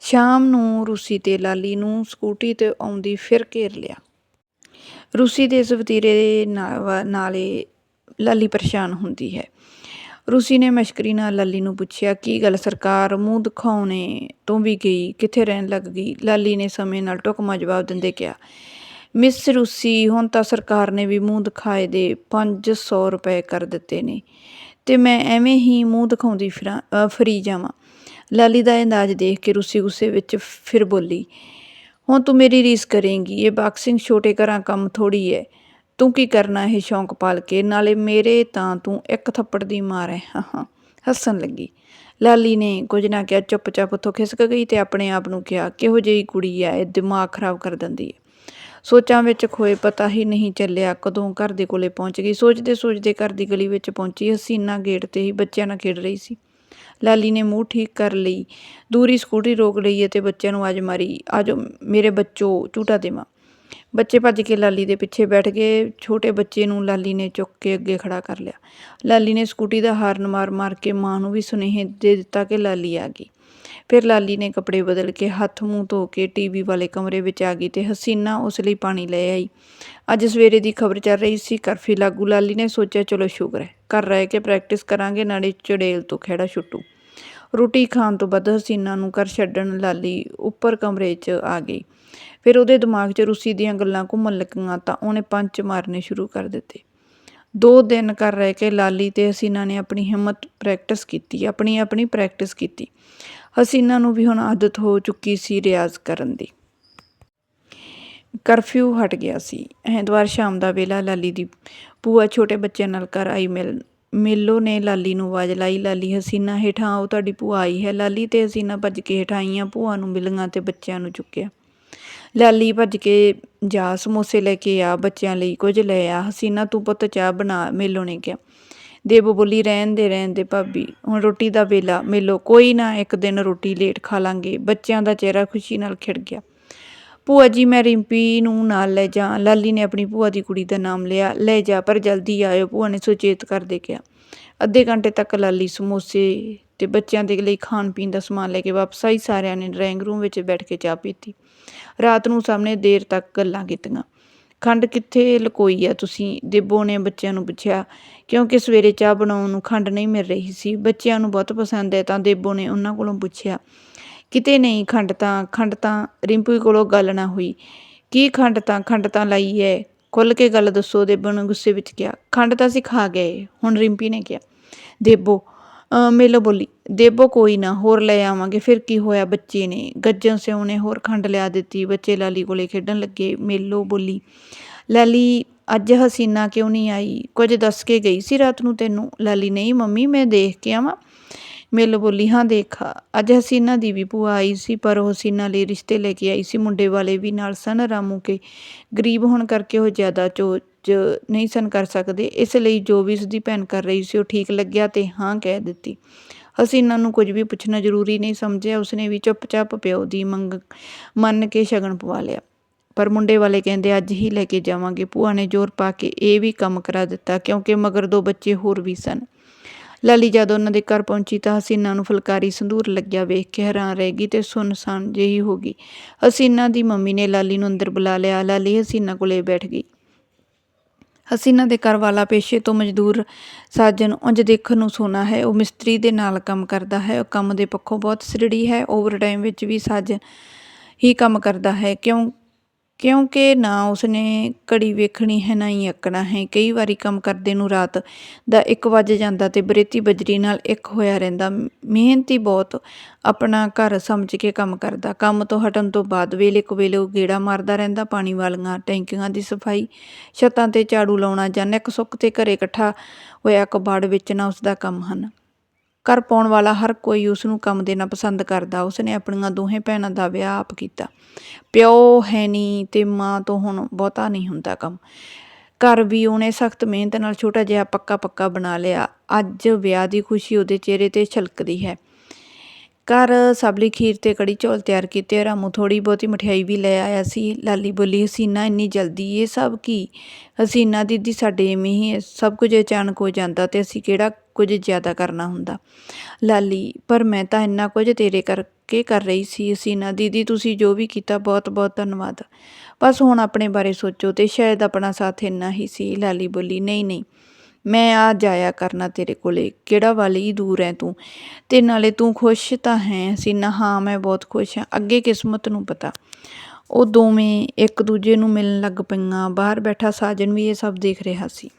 Speaker 2: ਸ਼ਾਮ ਨੂੰ ਰੂਸੀ ਤੇ ਲਾਲੀ ਨੂੰ ਸਕੂਟੀ ਤੇ ਆਉਂਦੀ ਫਿਰ ਘੇਰ ਲਿਆ। ਰੂਸੀ ਦੇ ਇਸ ਵਤੀਰੇ ਨਾ- ਨਾਲੇ ਲਾਲੀ ਪਰੇਸ਼ਾਨ ਹੁੰਦੀ ਹੈ। ਰੂਸੀ ਨੇ ਮਸ਼ਕਰੀ ਨਾਲ ਲਾਲੀ ਨੂੰ ਪੁੱਛਿਆ, ਕੀ ਗੱਲ ਸਰਕਾਰ ਮੂੰਹ ਦਿਖਾਉਣੇ ਤੋਂ ਵੀ ਗਈ? ਕਿੱਥੇ ਰਹਿਣ ਲੱਗ ਗਈ? ਲਾਲੀ ਨੇ ਸਮੇਂ ਨਾਲ ਟੁਕਮਾ ਜਵਾਬ ਦਿੰਦੇ ਕਿਹਾ, ਮਿਸ ਰੂਸੀ, ਹੁਣ ਤਾਂ ਸਰਕਾਰ ਨੇ ਵੀ ਮੂੰਹ ਦਿਖਾਏ ਦੇ 500 ਰੁਪਏ ਕਰ ਦਿੱਤੇ ਨੇ ਤੇ ਮੈਂ ਐਵੇਂ ਹੀ ਮੂੰਹ ਦਿਖਾਉਂਦੀ ਫਿਰਾਂ ਫਰੀ ਜਾਵਾਂ। ਲਾਲੀ ਦਾ ਇਹ ਅੰਦਾਜ਼ ਦੇਖ ਕੇ ਰੂਸੀ ਗੁੱਸੇ ਵਿੱਚ ਫਿਰ ਬੋਲੀ, ਹੁਣ ਤੂੰ ਮੇਰੀ ਰੀਸ ਕਰੇਂਗੀ, ਇਹ ਬਾਕਸਿੰਗ ਛੋਟੇ ਘਰਾਂ ਕੰਮ ਥੋੜੀ ਹੈ ਤੂੰ ਕੀ ਕਰਨਾ ਇਹ ਸ਼ੌਂਕ ਪਾਲ ਕੇ? ਨਾਲੇ ਮੇਰੇ ਤਾਂ ਤੂੰ ਇੱਕ ਥੱਪੜ ਦੀ ਮਾਰ ਹੈ ਹਾਂ ਹਾਂ, ਹੱਸਣ ਲੱਗੀ। ਲਾਲੀ ਨੇ ਕੁਝ ਨਾ ਕਿਹਾ, ਚੁੱਪਚਾਪ ਉੱਥੋਂ ਖਿਸਕ ਗਈ ਤੇ ਆਪਣੇ ਆਪ ਨੂੰ ਕਿਹਾ, ਕਿਹੋ ਜਿਹੀ ਕੁੜੀ ਆ ਇਹ ਦਿਮਾਗ ਖਰਾਬ ਕਰ ਦਿੰਦੀ ਹੈ ਸੋਚਾਂ ਵਿੱਚ ਖੋਏ ਪਤਾ ਹੀ ਨਹੀਂ ਚੱਲਿਆ ਕਦੋਂ ਘਰ ਦੇ ਕੋਲੇ ਪਹੁੰਚ ਗਈ। ਸੋਚਦੇ ਸੋਚਦੇ ਘਰ ਦੀ ਗਲੀ ਵਿੱਚ ਪਹੁੰਚੀ, ਹਸੀਨਾ ਗੇਟ ਤੇ ਹੀ ਬੱਚਿਆਂ ਨਾਲ ਖੇਡ ਰਹੀ ਸੀ। ਲਾਲੀ ਨੇ ਮੂੰਹ ਠੀਕ ਕਰ ਲਈ। ਦੂਰੀ ਸਕੂਟਰੀ ਰੋਕ ਲਈ ਅਤੇ ਬੱਚਿਆਂ ਨੂੰ ਆਜ ਮਾਰੀ, ਆਜੋ ਮੇਰੇ ਬੱਚੋ, ਝੂਟਾ ਦੇਵਾਂ। ਬੱਚੇ ਭੱਜ ਕੇ ਲਾਲੀ ਦੇ ਪਿੱਛੇ ਬੈਠ ਗਏ। ਛੋਟੇ ਬੱਚੇ ਨੂੰ ਲਾਲੀ ਨੇ ਚੁੱਕ ਕੇ ਅੱਗੇ ਖੜਾ ਕਰ ਲਿਆ। ਲਾਲੀ ਨੇ ਸਕੂਟੀ ਦਾ ਹਾਰਨ ਮਾਰ ਮਾਰ ਕੇ ਮਾਂ ਨੂੰ ਵੀ ਸੁਨੇਹੇ ਦੇ ਦਿੱਤਾ ਕਿ ਲਾਲੀ ਆ ਗਈ। ਫਿਰ ਲਾਲੀ ਨੇ ਕੱਪੜੇ ਬਦਲ ਕੇ ਹੱਥ ਮੂੰਹ ਧੋ ਕੇ ਟੀਵੀ ਵਾਲੇ ਕਮਰੇ ਵਿੱਚ ਆ ਗਈ ਤੇ ਹਸੀਨਾ ਉਸ ਲਈ ਪਾਣੀ ਲੈ ਆਈ। ਅੱਜ ਸਵੇਰੇ ਦੀ ਖਬਰ ਚੱਲ ਰਹੀ ਸੀ ਕਰਫੀ ਲਾਗੂ। ਲਾਲੀ ਨੇ ਸੋਚਿਆ, ਚਲੋ ਸ਼ੁਕਰ ਹੈ, ਘਰ ਰਹਿ ਕੇ ਪ੍ਰੈਕਟਿਸ ਕਰਾਂਗੇ, ਨਾਲੇ ਚੜੇਲ ਤੋਂ ਖੇੜਾ ਛੁੱਟੂ। ਰੋਟੀ ਖਾਣ ਤੋਂ ਬਾਅਦ ਹਸੀਨਾ ਨੂੰ ਘਰ ਛੱਡਣ ਲਾਲੀ ਉੱਪਰ ਕਮਰੇ 'ਚ ਆ ਗਈ। ਫਿਰ ਉਹਦੇ ਦਿਮਾਗ 'ਚ ਰੂਸੀ ਦੀਆਂ ਗੱਲਾਂ ਘੁੰਮਣ ਲੱਗੀਆਂ ਤਾਂ ਉਹਨੇ ਪੰਚ ਮਾਰਨੇ ਸ਼ੁਰੂ ਕਰ ਦਿੱਤੇ। ਦੋ ਦਿਨ ਕਰ ਰਹਿ ਕੇ ਲਾਲੀ ਤੇ ਹਸੀਨਾ ਨੇ ਆਪਣੀ ਹਿੰਮਤ ਪ੍ਰੈਕਟਿਸ ਕੀਤੀ ਆਪਣੀ ਆਪਣੀ ਪ੍ਰੈਕਟਿਸ ਕੀਤੀ। ਹਸੀਨਾ ਨੂੰ ਵੀ ਹੁਣ ਆਦਤ ਹੋ ਚੁੱਕੀ ਸੀ ਰਿਆਜ਼ ਕਰਨ ਦੀ। ਕਰਫਿਊ ਹਟ ਗਿਆ ਸੀ। ਐਤਵਾਰ ਸ਼ਾਮ ਦਾ ਵੇਲਾ ਲਾਲੀ ਦੀ ਭੂਆ ਛੋਟੇ ਬੱਚਿਆਂ ਨਾਲ ਘਰ ਆਈ ਮਿਲ, ਮੇਲੋ ਨੇ ਲਾਲੀ ਨੂੰ ਆਵਾਜ਼ ਲਾਈ, ਲਾਲੀ, ਹਸੀਨਾ ਹੇਠਾਂ ਆਓ, ਤੁਹਾਡੀ ਭੂਆ ਆਈ ਹੈ। ਲਾਲੀ ਤੇ ਹਸੀਨਾ ਭੱਜ ਕੇ ਹੇਠਾਂ ਆਈਆਂ ਭੂਆ ਨੂੰ ਮਿਲੀਆਂ ਤੇ ਬੱਚਿਆਂ ਨੂੰ ਚੁੱਕਿਆ। ਲਾਲੀ ਭੱਜ ਕੇ ਜਾ ਸਮੋਸੇ ਲੈ ਕੇ ਆ, ਬੱਚਿਆਂ ਲਈ ਕੁਝ ਲੈ ਆ। ਹਸੀਨਾ, ਤੂੰ ਪੁੱਤ ਚਾਹ ਬਣਾ। ਮੇਲੋ ਨੇ ਕਿਹਾ। ਦੇਵ ਬੋਲੀ, ਰਹਿਣ ਦੇ ਰਹਿਣ ਦੇ ਭਾਬੀ। ਹੁਣ ਰੋਟੀ ਦਾ ਵੇਲਾ, ਮੇਲੋ, ਕੋਈ ਨਾ, ਇੱਕ ਦਿਨ ਰੋਟੀ ਲੇਟ ਖਾ ਲਾਂਗੇ। ਬੱਚਿਆਂ ਦਾ ਚਿਹਰਾ ਖੁਸ਼ੀ ਨਾਲ ਖਿੜ ਗਿਆ। ਭੂਆ ਜੀ, ਮੈਂ ਰਿੰਪੀ ਨੂੰ ਨਾਲ ਲੈ ਜਾ। ਲਾਲੀ ਨੇ ਆਪਣੀ ਭੂਆ ਦੀ ਕੁੜੀ ਦਾ ਨਾਮ ਲਿਆ। ਲੈ ਜਾ, ਪਰ ਜਲਦੀ ਆਇਓ। ਭੂਆ ਨੇ ਸੁਚੇਤ ਕਰਦੇ ਕਿਹਾ। ਅੱਧੇ ਘੰਟੇ ਤੱਕ ਲਾਲੀ ਸਮੋਸੇ ਤੇ ਬੱਚਿਆਂ ਦੇ ਲਈ ਖਾਣ ਪੀਣ ਦਾ ਸਮਾਨ ਲੈ ਕੇ ਵਾਪਸ ਆਈ। ਸਾਰਿਆਂ ਨੇ ਡਰਾਇੰਗ ਰੂਮ ਵਿੱਚ ਬੈਠ ਕੇ ਚਾਹ ਪੀਤੀ। ਰਾਤ ਨੂੰ ਸਾਹਮਣੇ ਦੇਰ ਤੱਕ ਗੱਲਾਂ ਕੀਤੀਆਂ। ਖੰਡ ਕਿੱਥੇ ਲਕੋਈ ਆ ਤੁਸੀਂ? ਦੇਬੋ ਨੇ ਬੱਚਿਆਂ ਨੂੰ ਪੁੱਛਿਆ, ਕਿਉਂਕਿ ਸਵੇਰੇ ਚਾਹ ਬਣਾਉਣ ਨੂੰ ਖੰਡ ਨਹੀਂ ਮਿਲ ਰਹੀ ਸੀ। ਬੱਚਿਆਂ ਨੂੰ ਬਹੁਤ ਪਸੰਦ ਹੈ, ਤਾਂ ਦੇਬੋ ਨੇ ਉਹਨਾਂ ਕੋਲੋਂ ਪੁੱਛਿਆ, ਕਿਤੇ ਨਹੀਂ ਖੰਡ ਤਾਂ ਖੰਡ ਤਾਂ ਰਿੰਪੂ ਕੋਲੋਂ ਗੱਲ ਨਾ ਹੋਈ। ਕੀ ਖੰਡ ਤਾਂ ਖੰਡ ਤਾਂ ਲਾਈ ਹੈ? ਖੁੱਲ ਕੇ ਗੱਲ ਦੱਸੋ, ਦੇਬੋ ਨੇ ਗੁੱਸੇ ਵਿੱਚ ਕਿਹਾ, ਖੰਡ ਤਾਂ ਅਸੀਂ ਖਾ ਗਏ, ਹੁਣ ਰਿੰਪੀ ਨੇ ਕਿਹਾ, ਦੇਬੋ ਮੇਲੋ ਬੋਲੀ ਦੇਬੋ ਕੋਈ ਨਾ, ਹੋਰ ਲੈ ਆਵਾਂਗੇ। ਫਿਰ ਕੀ ਹੋਇਆ ਬੱਚੇ ਨੇ? ਗੱਜਣ ਸਿਉਂ ਨੇ ਹੋਰ ਖੰਡ ਲਿਆ ਦਿੱਤੀ। ਬੱਚੇ ਲਾਲੀ ਕੋਲੇ ਖੇਡਣ ਲੱਗੇ, ਮੇਲੋ ਬੋਲੀ, ਲਾਲੀ, ਅੱਜ ਹਸੀਨਾ ਕਿਉਂ ਨਹੀਂ ਆਈ? ਕੁਝ ਦੱਸ ਕੇ ਗਈ ਸੀ ਰਾਤ ਨੂੰ ਤੈਨੂੰ? ਲਾਲੀ, ਨਹੀਂ ਮੰਮੀ, ਮੈਂ ਦੇਖ ਕੇ ਆਵਾਂ। ਮੇਲੋ ਬੋਲੀ, ਹਾਂ ਦੇਖਾ। ਅੱਜ ਹਸੀਨਾ ਦੀ ਵੀ ਭੂਆ ਆਈ ਸੀ, ਪਰ ਉਹ ਹਸੀਨਾ ਲਈ ਰਿਸ਼ਤੇ ਲੈ ਕੇ ਆਈ ਸੀ। ਮੁੰਡੇ ਵਾਲੇ ਵੀ ਨਾਲ ਸਨ ਰਾਮੂ ਕੇ। ਗਰੀਬ ਹੋਣ ਕਰਕੇ ਉਹ ਜ਼ਿਆਦਾ ਚੋ ਚੋਚ ਨਹੀਂ ਸਨ ਕਰ ਸਕਦੇ। ਇਸ ਲਈ ਜੋ ਵੀ ਉਸਦੀ ਭੈਣ ਕਰ ਰਹੀ ਸੀ ਉਹ ਠੀਕ ਲੱਗਿਆ ਤੇ ਹਾਂ ਕਹਿ ਦਿੱਤੀ। ਹਸੀਨਾ ਨੂੰ ਕੁਝ ਵੀ ਪੁੱਛਣਾ ਜ਼ਰੂਰੀ ਨਹੀਂ ਸਮਝਿਆ। ਉਸਨੇ ਵੀ ਚੁੱਪਚਾਪ ਪਿਓ ਦੀ ਮੰਗ ਮੰਨ ਕੇ ਸ਼ਗਨ ਪਵਾ ਲਿਆ। ਪਰ ਮੁੰਡੇ ਵਾਲੇ ਕਹਿੰਦੇ, ਅੱਜ ਹੀ ਲੈ ਕੇ ਜਾਵਾਂਗੇ। ਭੂਆ ਨੇ ਜ਼ੋਰ ਪਾ ਕੇ ਇਹ ਵੀ ਕੰਮ ਕਰਾ ਦਿੱਤਾ, ਕਿਉਂਕਿ ਮਗਰ ਦੋ ਬੱਚੇ ਹੋਰ ਵੀ ਸਨ। ਲਾਲੀ ਜਦ ਉਹਨਾਂ ਦੇ ਘਰ ਪਹੁੰਚੀ ਤਾਂ ਹਸੀਨਾ ਨੂੰ ਫੁਲਕਾਰੀ ਸੰਧੂਰ ਲੱਗਿਆ ਵੇਖ ਕੇ ਹੈਰਾਨ ਰਹਿ ਗਈ ਤੇ ਸੁੰਨਸਾਨ ਜਿਹੀ ਹੋ ਗਈ। ਹਸੀਨਾ ਦੀ ਮੰਮੀ ਨੇ ਲਾਲੀ ਨੂੰ ਅੰਦਰ ਬੁਲਾ ਲਿਆ। ਲਾਲੀ ਹਸੀਨਾ ਕੋਲੇ ਬੈਠ ਗਈ। ਹਸੀਨਾ ਦੇ ਘਰ ਵਾਲਾ ਪੇਸ਼ੇ ਤੋਂ ਮਜ਼ਦੂਰ ਸਾਜਨ ਉਂਝ ਦੇਖਣ ਨੂੰ ਸੋਨਾ ਹੈ। ਉਹ ਮਿਸਤਰੀ ਦੇ ਨਾਲ ਕੰਮ ਕਰਦਾ ਹੈ। ਉਹ ਕੰਮ ਦੇ ਪੱਖੋਂ ਬਹੁਤ ਸਿਰੜੀ ਹੈ। ਓਵਰਟਾਈਮ ਵਿੱਚ ਵੀ ਸਾਜਨ ਹੀ ਕੰਮ ਕਰਦਾ ਹੈ। ਕਿਉਂ ਕਿਉਂਕਿ ਨਾ ਉਸਨੇ ਘੜੀ ਵੇਖਣੀ ਹੈ, ਨਾ ਹੀ ਅੱਕਣਾ ਹੈ। ਕਈ ਵਾਰੀ ਕੰਮ ਕਰਦੇ ਨੂੰ ਰਾਤ ਦਾ 1 ਵੱਜ ਜਾਂਦਾ ਤੇ ਬਰੇਤੀ ਬਜਰੀ ਨਾਲ ਇੱਕ ਹੋਇਆ ਰਹਿੰਦਾ। ਮਿਹਨਤੀ ਬਹੁਤ ਆਪਣਾ ਘਰ ਸਮਝ ਕੇ ਕੰਮ ਕਰਦਾ। ਕੰਮ ਤੋਂ ਹਟਣ ਤੋਂ ਬਾਅਦ ਵੇਲੇ ਕੁਵੇਲੇ ਉਹ ਗੇੜਾ ਮਾਰਦਾ ਰਹਿੰਦਾ। ਪਾਣੀ ਵਾਲੀਆਂ ਟੈਂਕੀਆਂ ਦੀ ਸਫ਼ਾਈ, ਛੱਤਾਂ ਤੇ ਝਾੜੂ ਲਾਉਣਾ ਜਾਂ ਨਿੱਕ ਸੁੱਕ ਤੇ ਘਰੇ ਇਕੱਠਾ ਹੋਇਆ ਕਬਾੜ ਵੇਚਣਾ ਉਸਦਾ ਕੰਮ ਹਨ। ਘਰ ਪਾਉਣ ਵਾਲਾ ਹਰ ਕੋਈ ਉਸ ਨੂੰ ਕੰਮ ਦੇਣਾ ਪਸੰਦ ਕਰਦਾ। ਉਸਨੇ ਆਪਣੀਆਂ ਦੋਹੇ ਭੈਣਾਂ ਦਾ ਵਿਆਹ ਆਪ ਕੀਤਾ। ਪਿਓ ਹੈ ਨਹੀਂ ਤੇ ਮਾਂ ਤੋਂ ਹੁਣ ਬਹੁਤਾ ਨਹੀਂ ਹੁੰਦਾ ਕੰਮ। ਘਰ ਵੀ ਉਹਨੇ ਸਖਤ ਮਿਹਨਤ ਨਾਲ ਛੋਟਾ ਜਿਹਾ ਪੱਕਾ ਪੱਕਾ ਬਣਾ ਲਿਆ। ਅੱਜ ਵਿਆਹ ਦੀ ਖੁਸ਼ੀ ਉਹਦੇ ਚਿਹਰੇ ਤੇ ਛਲਕਦੀ ਹੈ। ਘਰ ਸਭ ਲਈ ਖੀਰ ਅਤੇ ਕੜੀ ਚੌਲ ਤਿਆਰ ਕੀਤੇ ਰਾਮੂ ਥੋੜ੍ਹੀ ਬਹੁਤੀ ਮਠਿਆਈ ਵੀ ਲੈ ਆਇਆ ਸੀ। ਲਾਲੀ ਬੋਲੀ ਹਸੀਨਾ ਇੰਨੀ ਜਲਦੀ ਇਹ ਸਭ ਕੀ? ਹਸੀਨਾ ਦੀਦੀ ਸਾਡੇ ਐਵੇਂ ਹੀ ਹੈ, ਸਭ ਕੁਝ ਅਚਾਨਕ ਹੋ ਜਾਂਦਾ ਅਤੇ ਅਸੀਂ ਕਿਹੜਾ ਕੁਝ ਜ਼ਿਆਦਾ ਕਰਨਾ ਹੁੰਦਾ? ਲਾਲੀ ਪਰ ਮੈਂ ਤਾਂ ਇੰਨਾ ਕੁਝ ਤੇਰੇ ਕਰਕੇ ਕਰ ਰਹੀ ਸੀ ਹਸੀਨਾ ਦੀਦੀ ਤੁਸੀਂ ਜੋ ਵੀ ਕੀਤਾ ਬਹੁਤ ਬਹੁਤ ਧੰਨਵਾਦ। ਬਸ ਹੁਣ ਆਪਣੇ ਬਾਰੇ ਸੋਚੋ ਤੇ ਸ਼ਾਇਦ ਆਪਣਾ ਸਾਥ ਇੰਨਾ ਹੀ ਸੀ। ਲਾਲੀ ਬੋਲੀ ਨਹੀਂ ਨਹੀਂ। ਮੈਂ ਆ ਜਾਇਆ ਕਰਨਾ ਤੇਰੇ ਕੋਲੇ, ਕਿਹੜਾ ਵਾਲੀ ਦੂਰ ਹੈ ਤੂੰ? ਤੇ ਨਾਲੇ ਤੂੰ ਖੁਸ਼ ਤਾਂ ਹੈ ਹਸੀਨਾ ਹਾਂ, ਮੈਂ ਬਹੁਤ ਖੁਸ਼ ਹਾਂ, ਅੱਗੇ ਕਿਸਮਤ ਨੂੰ ਪਤਾ। ਉਹ ਦੋਵੇਂ ਇੱਕ ਦੂਜੇ ਨੂੰ ਮਿਲਣ ਲੱਗ ਪਈਆਂ, ਬਾਹਰ ਬੈਠਾ ਸਾਜਨ ਵੀ ਇਹ ਸਭ ਦੇਖ ਰਿਹਾ ਸੀ।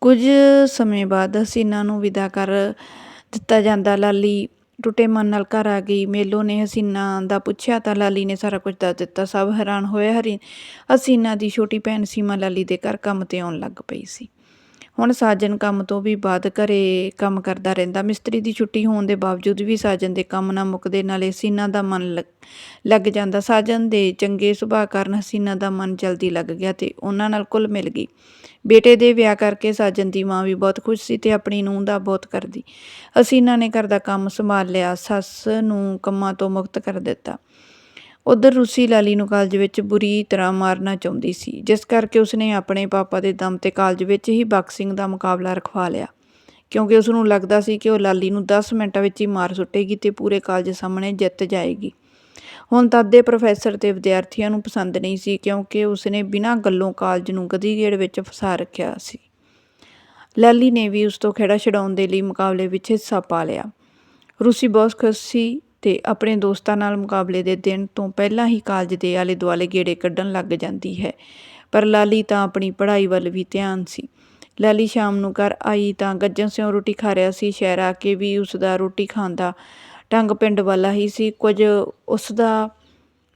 Speaker 2: ਕੁਝ ਸਮੇਂ ਬਾਅਦ ਹਸੀਨਾ ਨੂੰ ਵਿਦਾ ਕਰ ਦਿੱਤਾ ਜਾਂਦਾ, ਲਾਲੀ ਟੁੱਟੇ ਮਨ ਨਾਲ ਘਰ ਆ ਗਈ, ਮੇਲੋ ਨੇ ਹਸੀਨਾ ਦਾ ਪੁੱਛਿਆ ਤਾਂ ਲਾਲੀ ਨੇ ਸਾਰਾ ਕੁਝ ਦੱਸ ਦਿੱਤਾ, ਸਭ ਹੈਰਾਨ ਹੋਏ ਹਰੀ, ਹਸੀਨਾ ਦੀ ਛੋਟੀ ਭੈਣ ਸੀਮਾ ਲਾਲੀ ਦੇ ਘਰ ਕੰਮ ਤੇ ਆਉਣ ਲੱਗ ਪਈ ਸੀ। ਹੁਣ ਸਾਜਨ ਕੰਮ ਤੋਂ ਵੀ ਬਾਅਦ ਘਰੇ ਕੰਮ ਕਰਦਾ ਰਹਿੰਦਾ। ਮਿਸਤਰੀ ਦੀ ਛੁੱਟੀ ਹੋਣ ਦੇ ਬਾਵਜੂਦ ਵੀ ਸਾਜਨ ਦੇ ਕੰਮ ਨਾ ਮੁੱਕਦੇ, ਨਾਲੇ ਹਸੀਨਾ ਦਾ ਮਨ ਲੱਗ- ਲੱਗ ਜਾਂਦਾ। ਸਾਜਨ ਦੇ ਚੰਗੇ ਸੁਭਾਅ ਕਾਰਨ ਹਸੀਨਾ ਦਾ ਮਨ ਜਲਦੀ ਲੱਗ ਗਿਆ ਤੇ ਉਹਨਾਂ ਨਾਲ ਕੁੱਲ ਮਿਲ ਗਈ। ਬੇਟੇ ਦੇ ਵਿਆਹ ਕਰਕੇ ਸਾਜਨ ਦੀ ਮਾਂ ਵੀ ਬਹੁਤ ਖੁਸ਼ ਸੀ ਤੇ ਆਪਣੀ ਨੂੰਹ ਦਾ ਬਹੁਤ ਕਰਦੀ। ਹਸੀਨਾ ਨੇ ਘਰ ਦਾ ਕੰਮ ਸੰਭਾਲ ਲਿਆ। ਸੱਸ ਨੂੰ ਕੰਮਾਂ ਤੋਂ ਮੁਕਤ ਕਰ ਦਿੱਤਾ। ਉਧਰ ਰੂਸੀ ਲਾਲੀ ਨੂੰ ਕਾਲਜ ਵਿੱਚ ਬੁਰੀ ਤਰ੍ਹਾਂ ਮਾਰਨਾ ਚਾਹੁੰਦੀ ਸੀ, ਜਿਸ ਕਰਕੇ ਉਸਨੇ ਆਪਣੇ ਪਾਪਾ ਦੇ ਦਮ ਤੇ ਕਾਲਜ ਵਿੱਚ ਹੀ ਬਾਕਸਿੰਗ ਦਾ ਮੁਕਾਬਲਾ ਰਖਵਾ ਲਿਆ। ਕਿਉਂਕਿ ਉਸ ਨੂੰ ਲੱਗਦਾ ਸੀ ਕਿ ਉਹ ਲਾਲੀ ਨੂੰ 10 ਮਿੰਟਾਂ ਵਿੱਚ ਹੀ ਮਾਰ ਸੁੱਟੇਗੀ ਤੇ ਪੂਰੇ ਕਾਲਜ ਸਾਹਮਣੇ ਜਿੱਤ ਜਾਏਗੀ। ਹੁਣ ਤਦ ਦੇ ਪ੍ਰੋਫੈਸਰ ਤੇ ਵਿਦਿਆਰਥੀਆਂ ਨੂੰ ਪਸੰਦ ਨਹੀਂ ਸੀ, ਕਿਉਂਕਿ ਉਸਨੇ ਬਿਨਾਂ ਗੱਲੋਂ ਕਾਲਜ ਨੂੰ ਗਧੀਗੇੜ ਵਿੱਚ ਫਸਾ ਰੱਖਿਆ ਸੀ। ਲਾਲੀ ਨੇ ਵੀ ਉਸ ਤੋਂ ਖੇੜਾ ਛਡਾਉਣ ਦੇ ਲਈ ਮੁਕਾਬਲੇ ਵਿੱਚ ਹਿੱਸਾ ਪਾ ਲਿਆ। ਰੂਸੀ ਬਹੁਤ ਖੁਸ਼ ਸੀ ਅਤੇ ਆਪਣੇ ਦੋਸਤਾਂ ਨਾਲ ਮੁਕਾਬਲੇ ਦੇ ਦਿਨ ਤੋਂ ਪਹਿਲਾਂ ਹੀ ਕਾਲਜ ਦੇ ਆਲੇ ਦੁਆਲੇ ਗੇੜੇ ਕੱਢਣ ਲੱਗ ਜਾਂਦੀ ਹੈ। ਪਰ ਲਾਲੀ ਤਾਂ ਆਪਣੀ ਪੜ੍ਹਾਈ ਵੱਲ ਵੀ ਧਿਆਨ ਸੀ। ਲਾਲੀ ਸ਼ਾਮ ਨੂੰ ਘਰ ਆਈ ਤਾਂ ਗੱਜਣ ਸਿਉਂ ਰੋਟੀ ਖਾ ਰਿਹਾ ਸੀ। ਸ਼ਹਿਰ ਆ ਕੇ ਵੀ ਉਸ ਦਾ ਰੋਟੀ ਖਾਣ ਦਾ ਢੰਗ ਪਿੰਡ ਵਾਲਾ ਹੀ ਸੀ। ਕੁਝ ਉਸ ਦਾ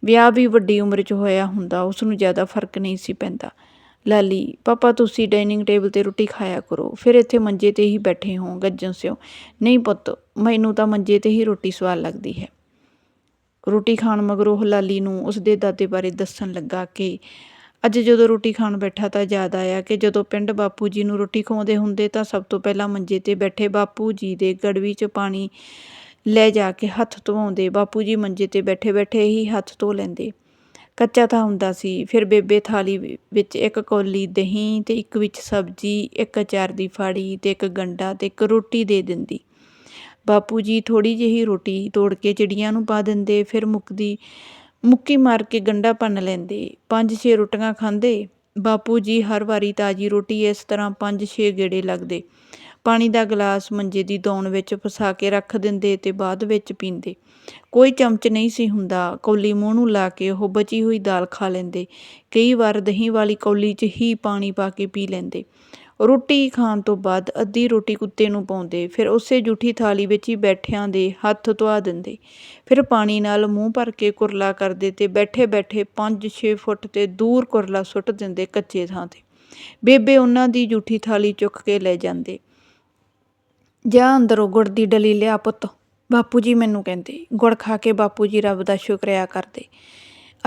Speaker 2: ਵਿਆਹ ਵੀ ਵੱਡੀ ਉਮਰ 'ਚ ਹੋਇਆ ਹੁੰਦਾ ਉਸ ਨੂੰ ਜ਼ਿਆਦਾ ਫ਼ਰਕ ਨਹੀਂ ਸੀ ਪੈਂਦਾ। ਲਾਲੀ ਪਾਪਾ, ਤੁਸੀਂ ਡਾਈਨਿੰਗ ਟੇਬਲ ਤੇ ਰੋਟੀ ਖਾਇਆ ਕਰੋ। ਫਿਰ ਇੱਥੇ ਮੰਜੇ ਤੇ ਹੀ ਬੈਠੇ ਹੋ, ਗੱਜਣ ਸਿਓ। ਨਹੀਂ ਪੁੱਤ, ਮੈਨੂੰ ਤਾਂ ਮੰਜੇ ਤੇ ਹੀ ਰੋਟੀ ਸਵਾਦ ਲੱਗਦੀ ਹੈ। ਰੋਟੀ ਖਾਣ ਮਗਰੋਂ ਉਹ ਲਾਲੀ ਨੂੰ ਉਸਦੇ ਦਾਦੇ ਬਾਰੇ ਦੱਸਣ ਲੱਗਾ ਕਿ ਅੱਜ ਜਦੋਂ ਰੋਟੀ ਖਾਣ ਬੈਠਾ ਤਾਂ ਯਾਦ ਆਇਆ ਕਿ ਜਦੋਂ ਪਿੰਡ ਬਾਪੂ ਜੀ ਨੂੰ ਰੋਟੀ ਖਵਾਉਂਦੇ ਹੁੰਦੇ ਤਾਂ ਸਭ ਤੋਂ ਪਹਿਲਾਂ ਮੰਜੇ ਤੇ ਬੈਠੇ ਬਾਪੂ ਜੀ ਦੇ ਗੜਵੀ 'ਚ ਪਾਣੀ ਲੈ ਜਾ ਕੇ ਹੱਥ ਧਵਾਉਂਦੇ ਬਾਪੂ ਜੀ ਮੰਜੇ ਤੇ ਬੈਠੇ ਬੈਠੇ ਹੀ ਹੱਥ ਧੋ ਲੈਂਦੇ। ਕੱਚਾ ਥਾਂ ਹੁੰਦਾ ਸੀ। ਫਿਰ ਬੇਬੇ ਥਾਲੀ ਵਿ- ਵਿੱਚ ਇੱਕ ਕੌਲੀ ਦਹੀਂ ਅਤੇ ਇੱਕ ਵਿੱਚ ਸਬਜ਼ੀ, ਇੱਕ ਅਚਾਰ ਦੀ ਫਾੜੀ ਅਤੇ ਇੱਕ ਗੰਢਾ ਅਤੇ ਇੱਕ ਰੋਟੀ ਦੇ ਦਿੰਦੀ। ਬਾਪੂ ਜੀ ਥੋੜ੍ਹੀ ਜਿਹੀ ਰੋਟੀ ਤੋੜ ਕੇ ਚਿੜੀਆਂ ਨੂੰ ਪਾ ਦਿੰਦੇ, ਫਿਰ ਮੁੱਕਦੀ, ਮੁੱਕੀ ਮਾਰ ਕੇ ਗੰਢਾ ਭੰਨ ਲੈਂਦੇ, ਪੰਜ ਛੇ ਰੋਟੀਆਂ ਖਾਂਦੇ। ਬਾਪੂ ਜੀ ਹਰ ਵਾਰੀ ਤਾਜੀ ਰੋਟੀ ਇਸ ਤਰ੍ਹਾਂ ਪੰਜ ਛੇ ਗੇੜੇ ਲੱਗਦੇ। ਪਾਣੀ ਦਾ ਗਲਾਸ ਮੰਜੇ ਦੀ ਦੌਣ ਵਿੱਚ ਫਸਾ ਕੇ ਰੱਖ ਦਿੰਦੇ ਤੇ ਬਾਅਦ ਵਿੱਚ ਪੀਂਦੇ। ਕੋਈ ਚਮਚ ਨਹੀਂ ਸੀ ਹੁੰਦਾ। ਕੌਲੀ ਮੂੰਹ ਨੂੰ ਲਾ ਕੇ ਉਹ ਬਚੀ ਹੋਈ ਦਾਲ ਖਾ ਲੈਂਦੇ। ਕਈ ਵਾਰ ਦਹੀਂ ਵਾਲੀ ਕੌਲੀ 'ਚ ਹੀ ਪਾਣੀ ਪਾ ਕੇ ਪੀ ਲੈਂਦੇ। ਰੋਟੀ ਖਾਣ ਤੋਂ ਬਾਅਦ ਅੱਧੀ ਰੋਟੀ ਕੁੱਤੇ ਨੂੰ ਪਾਉਂਦੇ। ਫਿਰ ਉਸੇ ਜੂਠੀ ਥਾਲੀ ਵਿੱਚ ਹੀ ਬੈਠਿਆਂ ਦੇ ਹੱਥ ਧੁਆ ਦਿੰਦੇ। ਫਿਰ ਪਾਣੀ ਨਾਲ ਮੂੰਹ ਭਰ ਕੇ ਕੁਰਲਾ ਕਰਦੇ ਤੇ ਬੈਠੇ ਬੈਠੇ 5-6 ਫੁੱਟ ਤੇ ਦੂਰ ਕੁਰਲਾ ਸੁੱਟ ਦਿੰਦੇ ਕੱਚੇ ਥਾਂ ਤੇ। ਬੇਬੇ ਉਹਨਾਂ ਦੀ ਜੂਠੀ ਥਾਲੀ ਚੁੱਕ ਕੇ ਲੈ ਜਾਂਦੇ। ਜਾ ਅੰਦਰੋਂ ਗੁੜ ਦੀ ਡਲੀ ਲਿਆ ਪੁੱਤ। ਬਾਪੂ ਜੀ ਮੈਨੂੰ ਕਹਿੰਦੇ, ਗੁੜ ਖਾ ਕੇ ਬਾਪੂ ਜੀ ਰੱਬ ਦਾ ਸ਼ੁਕਰਿਆ ਕਰਦੇ।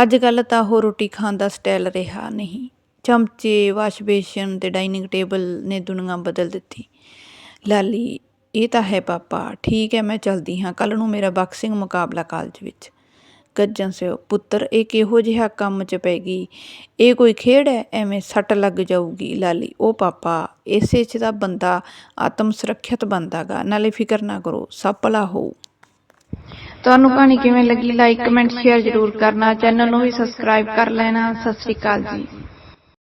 Speaker 2: ਅੱਜ ਕੱਲ ਤਾਂ ਉਹ ਰੋਟੀ ਖਾਣ ਦਾ ਸਟਾਈਲ ਰਿਹਾ ਨਹੀਂ। ਚਮਚੇ, ਵਾਸ਼ ਬੇਸ਼ਨ ਤੇ ਡਾਈਨਿੰਗ ਟੇਬਲ ਨੇ ਦੁਨੀਆ ਬਦਲ ਦਿੱਤੀ। ਲਾਲੀ, ਇਹ ਤਾਂ ਹੈ ਪਾਪਾ, ਠੀਕ ਹੈ, ਮੈਂ ਚਲਦੀ ਹਾਂ। ਕੱਲ ਨੂੰ ਮੇਰਾ ਬਾਕਸਿੰਗ ਮੁਕਾਬਲਾ ਕਾਲਜ ਵਿੱਚ। ਗੱਜਣ ਸਿਓ ਪੁੱਤਰ ਇਹ ਕਿਹੋ ਜਿਹਾ ਕੰਮ 'ਚ ਪੈ ਗਈ? ਇਹ ਕੋਈ ਖੇਡ ਹੈ? ਐਵੇਂ ਸੱਟ ਲੱਗ ਜਾਊਗੀ ਲਾਲੀ। ਉਹ ਪਾਪਾ ਇਸੇ 'ਚ ਤਾਂ ਬੰਦਾ ਆਤਮ ਸੁਰੱਖਿਅਤ ਬਣਦਾਗਾ। ਨਾਲੇ ਫਿਕਰ ਨਾ ਕਰੋ ਸਭ ਭਲਾ ਹੋਊ।
Speaker 1: ਤੁਹਾਨੂੰ ਕਹਾਣੀ ਕਿਵੇਂ ਲੱਗੀ? ਲਾਈਕ ਕਮੈਂਟ ਸ਼ੇਅਰ ਜ਼ਰੂਰ ਕਰਨਾ। ਚੈਨਲ ਨੂੰ ਵੀ ਸਬਸਕ੍ਰਾਈਬ ਕਰ ਲੈਣਾ। ਸਤਿ ਸ਼੍ਰੀ ਅਕਾਲ ਜੀ।